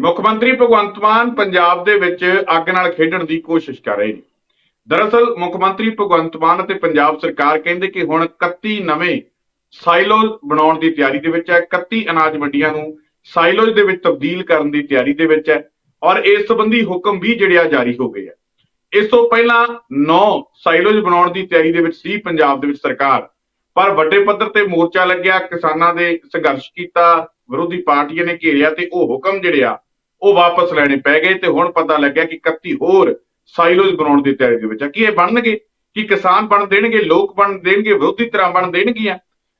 ਮੁੱਖ ਮੰਤਰੀ ਭਗਵੰਤ ਮਾਨ ਪੰਜਾਬ ਦੇ ਵਿੱਚ ਅੱਗ ਨਾਲ ਖੇਡਣ ਦੀ ਕੋਸ਼ਿਸ਼ ਕਰ ਰਹੇ ਨੇ। ਦਰਅਸਲ ਮੁੱਖ ਮੰਤਰੀ ਭਗਵੰਤ ਮਾਨ ਅਤੇ ਪੰਜਾਬ ਸਰਕਾਰ ਕਹਿੰਦੇ ਕਿ ਹੁਣ 31 ਨਵੇਂ ਸਾਈਲੋਜ਼ ਬਣਾਉਣ ਦੀ ਤਿਆਰੀ ਦੇ ਵਿੱਚ ਹੈ। 31 ਅਨਾਜ ਮੰਡੀਆਂ ਨੂੰ ਸਾਈਲੋਜ਼ ਦੇ ਵਿੱਚ ਤਬਦੀਲ ਕਰਨ ਦੀ ਤਿਆਰੀ ਦੇ ਵਿੱਚ ਹੈ ਔਰ ਇਸ ਸੰਬੰਧੀ ਹੁਕਮ ਵੀ ਜਿਹੜੇ ਆ ਜਾਰੀ ਹੋ ਗਏ ਆ। ਇਸ ਤੋਂ ਪਹਿਲਾਂ 9 ਸਾਈਲੋਜ਼ ਬਣਾਉਣ ਦੀ ਤਿਆਰੀ ਦੇ ਵਿੱਚ ਸੀ ਪੰਜਾਬ ਦੇ ਵਿੱਚ ਸਰਕਾਰ। ਪਰ ਵੱਡੇ ਪੱਧਰ ਤੇ ਮੋਰਚਾ ਲੱਗਿਆ, ਕਿਸਾਨਾਂ ਦੇ ਸੰਘਰਸ਼ ਕੀਤਾ, ਵਿਰੋਧੀ ਪਾਰਟੀਆਂ ਨੇ ਘੇਰਿਆ ਤੇ ਉਹ ਹੁਕਮ ਜਿਹੜੇ ਆ ਉਹ ਵਾਪਸ ਲੈਣੇ ਪੈ ਗਏ ਤੇ ਹੁਣ ਪਤਾ ਲੱਗਿਆ ਕਿ 31 ਹੋਰ ਸਾਈਲੋਜ਼ ਬਣਾਉਣ ਦੀ ਤਿਆਰੀ ਦੇ ਵਿੱਚ ਆ। ਕੀ ਇਹ ਬਣਨਗੇ? ਕਿ ਕਿਸਾਨ ਬਣ ਦੇਣਗੇ? ਲੋਕ ਬਣ ਦੇਣਗੇ? ਵਿਰੋਧੀ ਧਿਰਾਂ ਬਣ ਦੇਣਗੀਆਂ?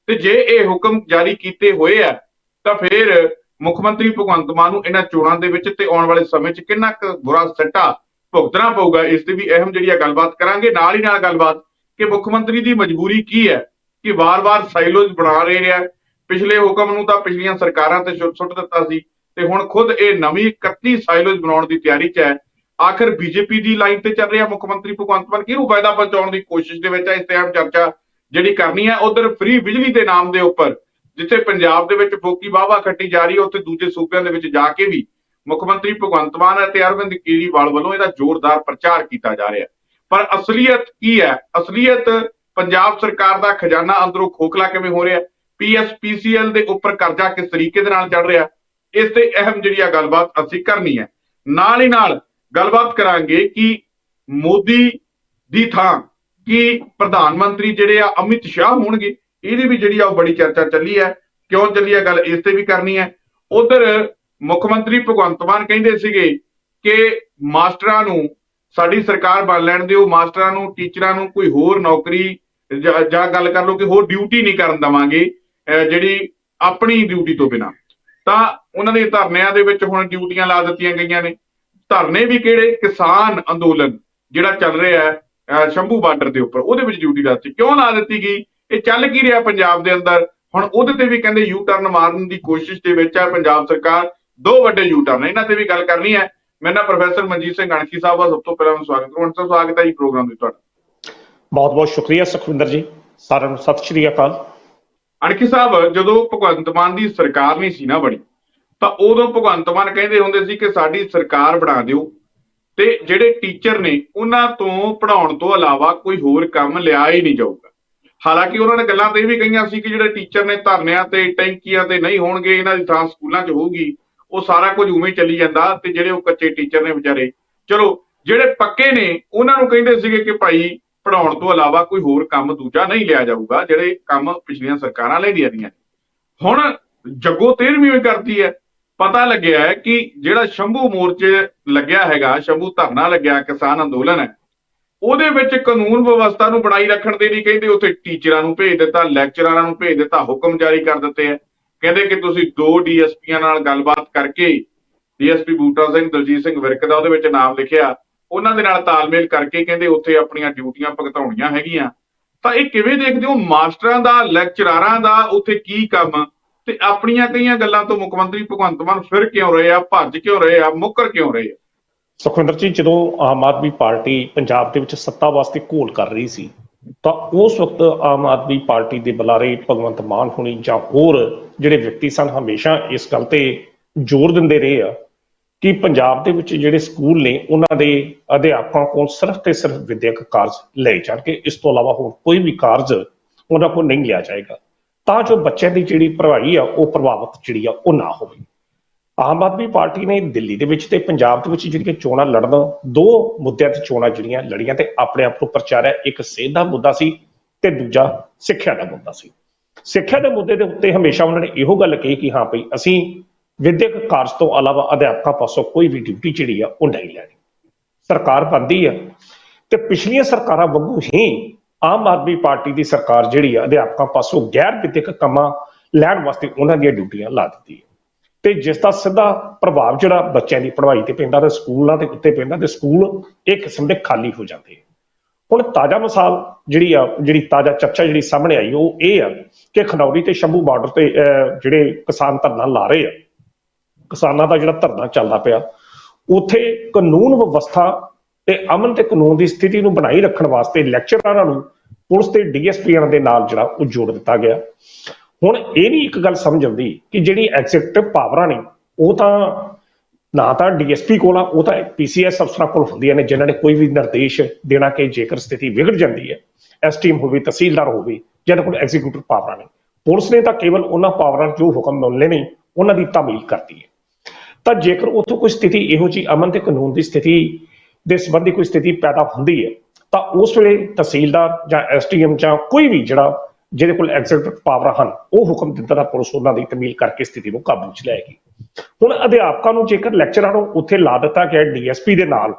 ਤੇ ਜੇ ਇਹ ਹੁਕਮ ਜਾਰੀ ਕੀਤੇ ਹੋਏ ਆ, ਤਾਂ ਫਿਰ ਮੁੱਖ ਮੰਤਰੀ ਭਗਵੰਤ ਮਾਨ ਨੂੰ ਇਹਨਾਂ ਚੋਣਾਂ ਦੇ ਵਿੱਚ ਤੇ ਆਉਣ ਵਾਲੇ ਸਮੇਂ 'ਚ ਕਿੰਨਾ ਕੁ ਬੁਰਾ ਸੱਟਾ ਭੁਗਤਣਾ ਪਊਗਾ? ਇਸ ਦੀ ਵੀ ਅਹਿਮ ਜਿਹੜੀ ਆ ਗੱਲਬਾਤ ਕਰਾਂਗੇ। ਨਾਲ ਹੀ ਨਾਲ ਗੱਲਬਾਤ ਕਿ ਮੁੱਖ ਮੰਤਰੀ ਦੀ ਮਜਬੂਰੀ ਕੀ ਹੈ? ਕਿ ਵਾਰ-ਵਾਰ ਸਾਈਲੋਜ਼ ਬਣਾ ਰਹੇ ਰਿਹਾ ਪਿਛਲੇ ਹੁਕਮ ਨੂੰ ਤਾਂ ਪਿਛਲੀਆਂ ਸਰਕਾਰਾਂ ਤੇ ਸੁੱਟ ਸੁੱਟ ਦਿੱਤਾ ਸੀ। ਤੇ ਹੁਣ ਖੁਦ ਇਹ ਨਵੀਂ 31 ਸਾਈਲੋਜ਼ ਬਣਾਉਣ ਦੀ ਤਿਆਰੀ 'ਚ ਹੈ। ਆਖਰ ਬੀਜੇਪੀ ਦੀ ਲਾਈਨ ਤੇ ਚੱਲ ਰਿਹਾ ਮੁੱਖ ਮੰਤਰੀ ਭਗਵੰਤ ਮਾਨ, ਕਿਹਨੂੰ ਫਾਇਦਾ ਪਹੁੰਚਾਉਣ ਦੀ ਕੋਸ਼ਿਸ਼ ਦੇ ਵਿੱਚ ਹੈ? ਇਸ ਤੇ ਅਹਿਮ ਚਰਚਾ ਜਿਹੜੀ ਕਰਨੀ ਹੈ, ਉਧਰ ਫ੍ਰੀ ਬਿਜਲੀ ਦੇ ਨਾਮ ਦੇ ਉੱਪਰ, ਜਿੱਥੇ ਪੰਜਾਬ ਦੇ ਵਿੱਚ ਫੋਕੀ ਵਾਹਵਾ ਖੱਟੀ ਜਾ ਰਹੀ ਹੈ, ਉੱਥੇ ਦੂਜੇ ਸੂਬਿਆਂ ਦੇ ਵਿੱਚ ਜਾ ਕੇ ਵੀ ਮੁੱਖ ਮੰਤਰੀ ਭਗਵੰਤ ਮਾਨ ਅਤੇ ਅਰਵਿੰਦ ਕੇਜਰੀਵਾਲ ਵੱਲੋਂ ਇਹਦਾ ਜ਼ੋਰਦਾਰ ਪ੍ਰਚਾਰ ਕੀਤਾ ਜਾ ਰਿਹਾ ਪਰ ਅਸਲੀਅਤ ਕੀ ਹੈ? ਅਸਲੀਅਤ ਪੰਜਾਬ ਸਰਕਾਰ ਦਾ ਖਜ਼ਾਨਾ ਅੰਦਰੋਂ ਖੋਖਲਾ ਕਿਵੇਂ ਹੋ ਰਿਹਾ ਪੀਐਸਪੀਸੀਐਲ ਦੇ ਉੱਪਰ ਕਰਜ਼ਾ ਕਿਸ ਤਰੀਕੇ ਦੇ ਨਾਲ ਚੜ ਰਿਹਾ ਇਸ ਤੇ ਅਹਿਮ ਜਿਹੜੀ ਆ ਗੱਲਬਾਤ ਅਸੀਂ ਕਰਨੀ ਹੈ। ਨਾਲ ਹੀ ਨਾਲ ਗੱਲਬਾਤ ਕਰਾਂਗੇ ਕਿ ਮੋਦੀ ਦੀ ਥਾਂ ਕਿ ਪ੍ਰਧਾਨ ਮੰਤਰੀ ਜਿਹੜੇ ਆ ਅਮਿਤ ਸ਼ਾਹ ਹੋਣਗੇ, ਇਹਦੀ ਵੀ ਜਿਹੜੀ ਆ ਉਹ ਬੜੀ ਚਰਚਾ ਚੱਲੀ ਹੈ। ਕਿਉਂ ਚੱਲੀ ਹੈ? ਗੱਲ ਇਸ ਤੇ ਵੀ ਕਰਨੀ ਹੈ। ਉਧਰ ਮੁੱਖ ਮੰਤਰੀ ਭਗਵੰਤ ਮਾਨ ਕਹਿੰਦੇ ਸੀਗੇ ਕਿ ਮਾਸਟਰਾਂ ਨੂੰ ਸਾਡੀ ਸਰਕਾਰ ਬਣ ਲੈਣ ਦਿਓ, ਮਾਸਟਰਾਂ ਨੂੰ, ਟੀਚਰਾਂ ਨੂੰ ਕੋਈ ਹੋਰ ਨੌਕਰੀ ਜਾਂ ਜਾਂ ਗੱਲ ਕਰ ਲਓ ਕਿ ਹੋਰ ਡਿਊਟੀ ਨਹੀਂ ਕਰਨ ਦਵਾਂਗੇ ਜਿਹੜੀ ਆਪਣੀ ਡਿਊਟੀ ਤੋਂ ਬਿਨਾ। ਤਾਂ ਉਹਨਾਂ ਦੇ ਧਰਨਿਆਂ ਦੇ ਵਿੱਚ ਹੁਣ ਡਿਊਟੀਆਂ ਲਾ ਦਿੱਤੀਆਂ ਗਈਆਂ ਨੇ। ਧਰਨੇ ਵੀ ਕਿਹੜੇ? ਕਿਸਾਨ ਅੰਦੋਲਨ, ਜਿਹੜਾ ਚੱਲ ਰਿਹਾ ਹੈ ਸ਼ੰਭੂ ਬਾਰਡਰ ਦੇ ਉੱਪਰ। ਉਹਦੇ ਵਿੱਚ ਡਿਊਟੀ ਦਿੱਤੀ। ਕਿਉਂ ਲਾ ਦਿੱਤੀ ਗਈ? ਇਹ ਚੱਲ ਕੀ ਰਿਹਾ ਪੰਜਾਬ ਦੇ ਅੰਦਰ? ਹੁਣ ਉਹਦੇ ਤੇ ਵੀ ਕਹਿੰਦੇ ਯੂ ਟਰਨ ਮਾਰਨ ਦੀ ਕੋਸ਼ਿਸ਼ ਦੇ ਵਿੱਚ ਹੈ ਪੰਜਾਬ ਸਰਕਾਰ। ਦੋ ਵੱਡੇ ਯੂ ਟਰਨ ਇਹਨਾਂ ਤੇ ਵੀ ਗੱਲ ਕਰਨੀ ਹੈ। ਮੇਰੇ ਨਾਲ ਪ੍ਰੋਫੈਸਰ ਮਨਜੀਤ ਸਿੰਘ ਅਣਖੀ ਸਾਹਿਬ ਦਾ ਸਭ ਤੋਂ ਪਹਿਲਾਂ ਸਵਾਗਤ ਕਰੂੰ। ਸਰ ਸਵਾਗਤ ਹੈ ਜੀ ਪ੍ਰੋਗਰਾਮ ਦੇ ਤੁਹਾਡਾ। ਬਹੁਤ ਬਹੁਤ ਸ਼ੁਕਰੀਆ ਸੁਖਵਿੰਦਰ ਜੀ। ਸਾਰਿਆਂ ਨੂੰ ਸਤਿ ਸ਼੍ਰੀ ਅਕਾਲ। ਅਣਖੀ ਸਾਹਿਬ, ਜਦੋਂ ਭਗਵੰਤ ਮਾਨ ਦੀ ਸਰਕਾਰ ਨਹੀਂ ਸੀ ਨਾ ਬਣੀ, ਤਾਂ ਉਦੋਂ ਭਗਵੰਤ ਮਾਨ ਕਹਿੰਦੇ ਹੁੰਦੇ ਸੀ ਕਿ ਸਾਡੀ ਸਰਕਾਰ ਬਣਾ ਦਿਓ ਤੇ ਜਿਹੜੇ ਟੀਚਰ ਨੇ ਉਹਨਾਂ ਤੋਂ ਪੜਾਉਣ ਤੋਂ ਇਲਾਵਾ ਕੋਈ ਹੋਰ ਕੰਮ ਲਿਆ ਹੀ ਨਹੀਂ ਜਾਊਗਾ। ਹਾਲਾਂਕਿ ਉਹਨਾਂ ਨੇ ਗੱਲਾਂ ਤੇ ਇਹ ਵੀ ਕਹੀਆਂ ਸੀ ਕਿ ਜਿਹੜੇ ਟੀਚਰ ਨੇ ਧਰਨਿਆਂ ਤੇ, ਟੈਂਕੀਆਂ ਤੇ ਨਹੀਂ ਹੋਣਗੇ, ਇਹਨਾਂ ਦੀ ਥਾਂ ਸਕੂਲਾਂ 'ਚ ਹੋਊਗੀ, ਉਹ ਸਾਰਾ ਕੁਝ ਉਵੇਂ ਹੀ ਚੱਲੀ ਜਾਂਦਾ ਤੇ ਜਿਹੜੇ ਉਹ ਕੱਚੇ ਟੀਚਰ ਨੇ ਵਿਚਾਰੇ। ਚਲੋ, ਜਿਹੜੇ ਪੱਕੇ ਨੇ, ਉਹਨਾਂ ਨੂੰ ਕਹਿੰਦੇ ਸੀਗੇ ਕਿ ਭਾਈ ਪੜਾਉਣ ਤੋਂ ਇਲਾਵਾ ਕੋਈ ਹੋਰ ਕੰਮ ਦੂਜਾ ਨਹੀਂ ਲਿਆ ਜਾਊਗਾ, ਜਿਹੜੇ ਕੰਮ ਪਿਛਲੀਆਂ ਸਰਕਾਰਾਂ ਲੈਂਦੀਆਂ ਦੀਆਂ ਹੁਣ ਜੱਗੋ 13ਵੀਂ ਵੀ ਕਰਦੀ ਹੈ। ਪਤਾ ਲੱਗਿਆ ਹੈ ਕਿ ਜਿਹੜਾ ਸ਼ੰਭੂ ਮੋਰਚੇ ਲੱਗਿਆ ਹੈਗਾ, ਸ਼ੰਭੂ ਧਰਨਾ ਲੱਗਿਆ, ਕਿਸਾਨ ਅੰਦੋਲਨ ਹੈ, ਉਹਦੇ ਵਿੱਚ ਕਾਨੂੰਨ ਵਿਵਸਥਾ ਨੂੰ ਬਣਾਈ ਰੱਖਣ ਦੇ ਲਈ ਕਹਿੰਦੇ ਉੱਥੇ ਟੀਚਰਾਂ ਨੂੰ ਭੇਜ ਦਿੱਤਾ, ਲੈਕਚਰਾਰਾਂ ਨੂੰ ਭੇਜ ਦਿੱਤਾ, ਹੁਕਮ ਜਾਰੀ ਕਰ ਦਿੱਤੇ ਹੈ। ਕਹਿੰਦੇ ਕਿ ਤੁਸੀਂ ਦੋ ਡੀਐਸਪੀਆਂ ਨਾਲ ਗੱਲਬਾਤ ਕਰਕੇ ਡੀਐਸਪੀ ਬੂਟਾ ਸਿੰਘ, ਦਲਜੀਤ ਸਿੰਘ ਵਿਰਕ ਦਾ ਉਹਦੇ ਵਿੱਚ ਨਾਮ ਲਿਖਿਆ। ਉਹਨਾਂ ਦੇ ਨਾਲ ਤਾਲਮੇਲ ਕਰਕੇ ਕਹਿੰਦੇ ਉੱਥੇ ਆਪਣੀਆਂ ਡਿਊਟੀਆਂ ਭਗਤਾਉਣੀਆਂ ਹੈਗੀਆਂ। ਤਾਂ ਇਹ ਕਿਵੇਂ ਦੇਖਦੇ ਹੋ? ਮਾਸਟਰਾਂ ਦਾ, ਲੈਕਚਰਾਰਾਂ ਦਾ ਉੱਥੇ ਕੀ ਕੰਮ? ਤੇ ਆਪਣੀਆਂ ਕਈਆਂ ਗੱਲਾਂ ਤੋਂ ਮੁੱਖ ਮੰਤਰੀ ਭਗਵੰਤ ਮਾਨ ਫਿਰ ਕਿਉਂ ਰਹੇ ਆ? ਭੱਜ ਕਿਉਂ ਰਹੇ ਆ? ਮੁੱਕਰ ਕਿਉਂ ਰਹੇ ਆ? ਸੁਖਵਿੰਦਰ ਜੀ, ਜਦੋਂ ਆਮ ਆਦਮੀ ਪਾਰਟੀ ਪੰਜਾਬ ਦੇ ਵਿੱਚ ਸੱਤਾ ਵਾਸਤੇ ਘੋਲ ਕਰ ਰਹੀ ਸੀ, ਤਾਂ ਉਸ ਵਕਤ ਆਮ ਆਦਮੀ ਪਾਰਟੀ ਦੇ ਬੁਲਾਰੇ ਭਗਵੰਤ ਮਾਨ ਹੁਣੀ ਜਾਂ ਹੋਰ ਜਿਹੜੇ ਵਿਅਕਤੀ ਸਨ, ਹਮੇਸ਼ਾ ਇਸ ਗੱਲ ਤੇ ਜ਼ੋਰ ਦਿੰਦੇ ਰਹੇ ਆ। ਕਿ ਪੰਜਾਬ ਦੇ ਵਿੱਚ ਜਿਹੜੇ ਸਕੂਲ ਨੇ, ਉਹਨਾਂ ਦੇ ਅਧਿਆਪਕਾਂ ਕੋਲ ਸਿਰਫ ਤੇ ਸਿਰਫ ਵਿਦਿਅਕ ਕਾਰਜ ਲਏ ਜਾਣਗੇ। ਇਸ ਤੋਂ ਇਲਾਵਾ ਹੋਰ ਕੋਈ ਵੀ ਕਾਰਜ ਉਹਨਾਂ ਕੋਲ ਨਹੀਂ ਲਿਆ ਜਾਏਗਾ। ਤਾਂ ਜੋ ਬੱਚਿਆਂ ਦੀ ਜਿਹੜੀ ਪੜ੍ਹਾਈ ਆ, ਉਹ ਪ੍ਰਭਾਵਿਤ ਜਿਹੜੀ ਆ, ਉਹ ਨਾ ਹੋਵੇ। ਆਮ ਆਦਮੀ ਪਾਰਟੀ ਨੇ ਦਿੱਲੀ ਦੇ ਵਿੱਚ ਤੇ ਪੰਜਾਬ ਦੇ ਵਿੱਚ ਜਿਹੜੀਆਂ ਚੋਣਾਂ ਲੜਨ, ਦੋ ਮੁੱਦਿਆਂ ਤੇ ਚੋਣਾਂ ਜਿਹੜੀਆਂ ਲੜੀਆਂ ਤੇ ਆਪਣੇ ਆਪ ਨੂੰ ਪ੍ਰਚਾਰਿਆ। ਇੱਕ ਸਿਹਤ ਦਾ ਮੁੱਦਾ ਸੀ ਤੇ ਦੂਜਾ ਸਿੱਖਿਆ ਦਾ ਮੁੱਦਾ ਸੀ। ਸਿੱਖਿਆ ਦੇ ਮੁੱਦੇ ਦੇ ਉੱਤੇ ਹਮੇਸ਼ਾ ਉਹਨਾਂ ਨੇ ਇਹੋ ਗੱਲ ਕਹੀ ਕਿ ਹਾਂ ਭਈ ਅਸੀਂ ਵਿਦਿਅਕ ਕਾਰਜ ਤੋਂ ਇਲਾਵਾ ਅਧਿਆਪਕਾਂ ਪਾਸੋਂ ਕੋਈ ਵੀ ਡਿਊਟੀ ਜਿਹੜੀ ਆ ਉਹ ਨਹੀਂ ਲੈਣੀ। ਸਰਕਾਰ ਬੰਦੀ ਆ ਤੇ ਪਿਛਲੀਆਂ ਸਰਕਾਰਾਂ ਵਾਂਗੂ ਹੀ ਆਮ ਆਦਮੀ ਪਾਰਟੀ ਦੀ ਸਰਕਾਰ ਜਿਹੜੀ ਆ ਅਧਿਆਪਕਾਂ ਪਾਸੋਂ ਗੈਰ ਵਿਦਿਅਕ ਕੰਮਾਂ ਲੈਣ ਵਾਸਤੇ ਉਹਨਾਂ ਦੀਆਂ ਡਿਊਟੀਆਂ ਲਾ ਦਿੱਤੀ ਹੈ ਤੇ ਜਿਸ ਦਾ ਸਿੱਧਾ ਪ੍ਰਭਾਵ ਜਿਹੜਾ ਬੱਚਿਆਂ ਦੀ ਪੜ੍ਹਾਈ ਤੇ ਪੈਂਦਾ ਤੇ ਸਕੂਲਾਂ ਦੇ ਉੱਤੇ ਪੈਂਦਾ ਤੇ ਸਕੂਲ ਇੱਕ ਕਿਸਮ ਦੇ ਖਾਲੀ ਹੋ ਜਾਂਦੇ ਹੁਣ ਤਾਜ਼ਾ ਮਿਸਾਲ ਜਿਹੜੀ ਆ, ਜਿਹੜੀ ਤਾਜ਼ਾ ਚਰਚਾ ਜਿਹੜੀ ਸਾਹਮਣੇ ਆਈ ਉਹ ਇਹ ਆ ਕਿ ਖਨੌਰੀ ਤੇ ਸ਼ੰਭੂ ਬਾਰਡਰ ਤੇ ਜਿਹੜੇ ਕਿਸਾਨ ਧਰਨਾ ਲਾ ਰਹੇ ਆ ਕਿਸਾਨਾਂ ਦਾ ਜਿਹੜਾ ਧਰਨਾ ਚੱਲਦਾ ਪਿਆ, ਉਥੇ ਕਾਨੂੰਨ ਵਿਵਸਥਾ ਤੇ ਅਮਨ ਤੇ ਕਾਨੂੰਨ ਦੀ ਸਥਿਤੀ ਨੂੰ ਬਣਾਈ ਰੱਖਣ ਵਾਸਤੇ ਲੈਕਚਰਰਾਂ ਨੂੰ ਪੁਲਿਸ ਤੇ ਡੀਐਸਪੀਆਂ ਦੇ ਨਾਲ ਜਿਹੜਾ ਉਹ ਜੋੜ ਦਿੱਤਾ ਗਿਆ। ਹੁਣ ਇਹ ਨਹੀਂ ਇੱਕ ਗੱਲ ਸਮਝ ਆਉਂਦੀ ਕਿ ਜਿਹੜੀ ਐਗਜ਼ੀਕਟਿਵ ਪਾਵਰਾਂ ਨੇ, ਉਹ ਤਾਂ ਨਾ ਤਾਂ ਡੀਐਸਪੀ ਕੋਲ ਆ, ਉਹ ਤਾਂ ਪੀਸੀਐਸ ਅਫਸਰਾਂ ਕੋਲ ਹੁੰਦੀਆਂ ਨੇ, ਜਿਨ੍ਹਾਂ ਨੇ ਕੋਈ ਵੀ ਨਿਰਦੇਸ਼ ਦੇਣਾ ਕਿ ਜੇਕਰ ਸਥਿਤੀ ਵਿਗੜ ਜਾਂਦੀ ਹੈ ਐਸਟੀਐਮ ਹੋਵੇ, ਤਹਿਸੀਲਦਾਰ ਹੋਵੇ, ਜਿਹਨਾਂ ਕੋਲ ਐਗਜ਼ੀਕਿਊਟਿਵ ਪਾਵਰਾਂ ਨੇ। ਪੁਲਿਸ ਨੇ ਤਾਂ ਕੇਵਲ ਉਹਨਾਂ ਪਾਵਰਾਂ ਜੋ ਹੁਕਮ ਮਿਲਨੇ ਨੇ, ਉਹਨਾਂ ਦੀ ਤਾਮੀਲ ਕਰਦੀ ਹੈ। ਤਾਂ ਜੇਕਰ ਉੱਥੋਂ ਕੋਈ ਸਥਿਤੀ ਇਹੋ ਜਿਹੀ ਅਮਨ ਤੇ ਕਾਨੂੰਨ ਦੀ ਸਥਿਤੀ ਦੇ ਸੰਬੰਧੀ ਕੋਈ ਸਥਿਤੀ ਪੈਦਾ ਹੁੰਦੀ ਹੈ, ਤਾਂ ਉਸ ਵੇਲੇ ਤਹਿਸੀਲਦਾਰ ਜਾਂ ਐਸਟੀਐਮ ਜਾਂ ਕੋਈ ਵੀ ਜਿਹੜਾ ਜਿਹਦੇ ਕੋਲ ਐਗਜ਼ੀਕਿਊਟਿਵ ਪਾਵਰ ਹਨ, ਉਹ ਹੁਕਮ ਦਿੰਦਾ ਤਾਂ ਪੁਲਿਸ ਉਹਨਾਂ ਦੀ ਤਮੀਲ ਕਰਕੇ ਸਥਿਤੀ ਨੂੰ ਕਾਬੂ 'ਚ ਲਿਆਏਗੀ ਹੁਣ ਅਧਿਆਪਕਾਂ ਨੂੰ ਜੇਕਰ ਲੈਕਚਰਾਂ ਨੂੰ ਉੱਥੇ ਲਾ ਦਿੱਤਾ ਗਿਆ ਡੀਐਸਪੀ ਦੇ ਨਾਲ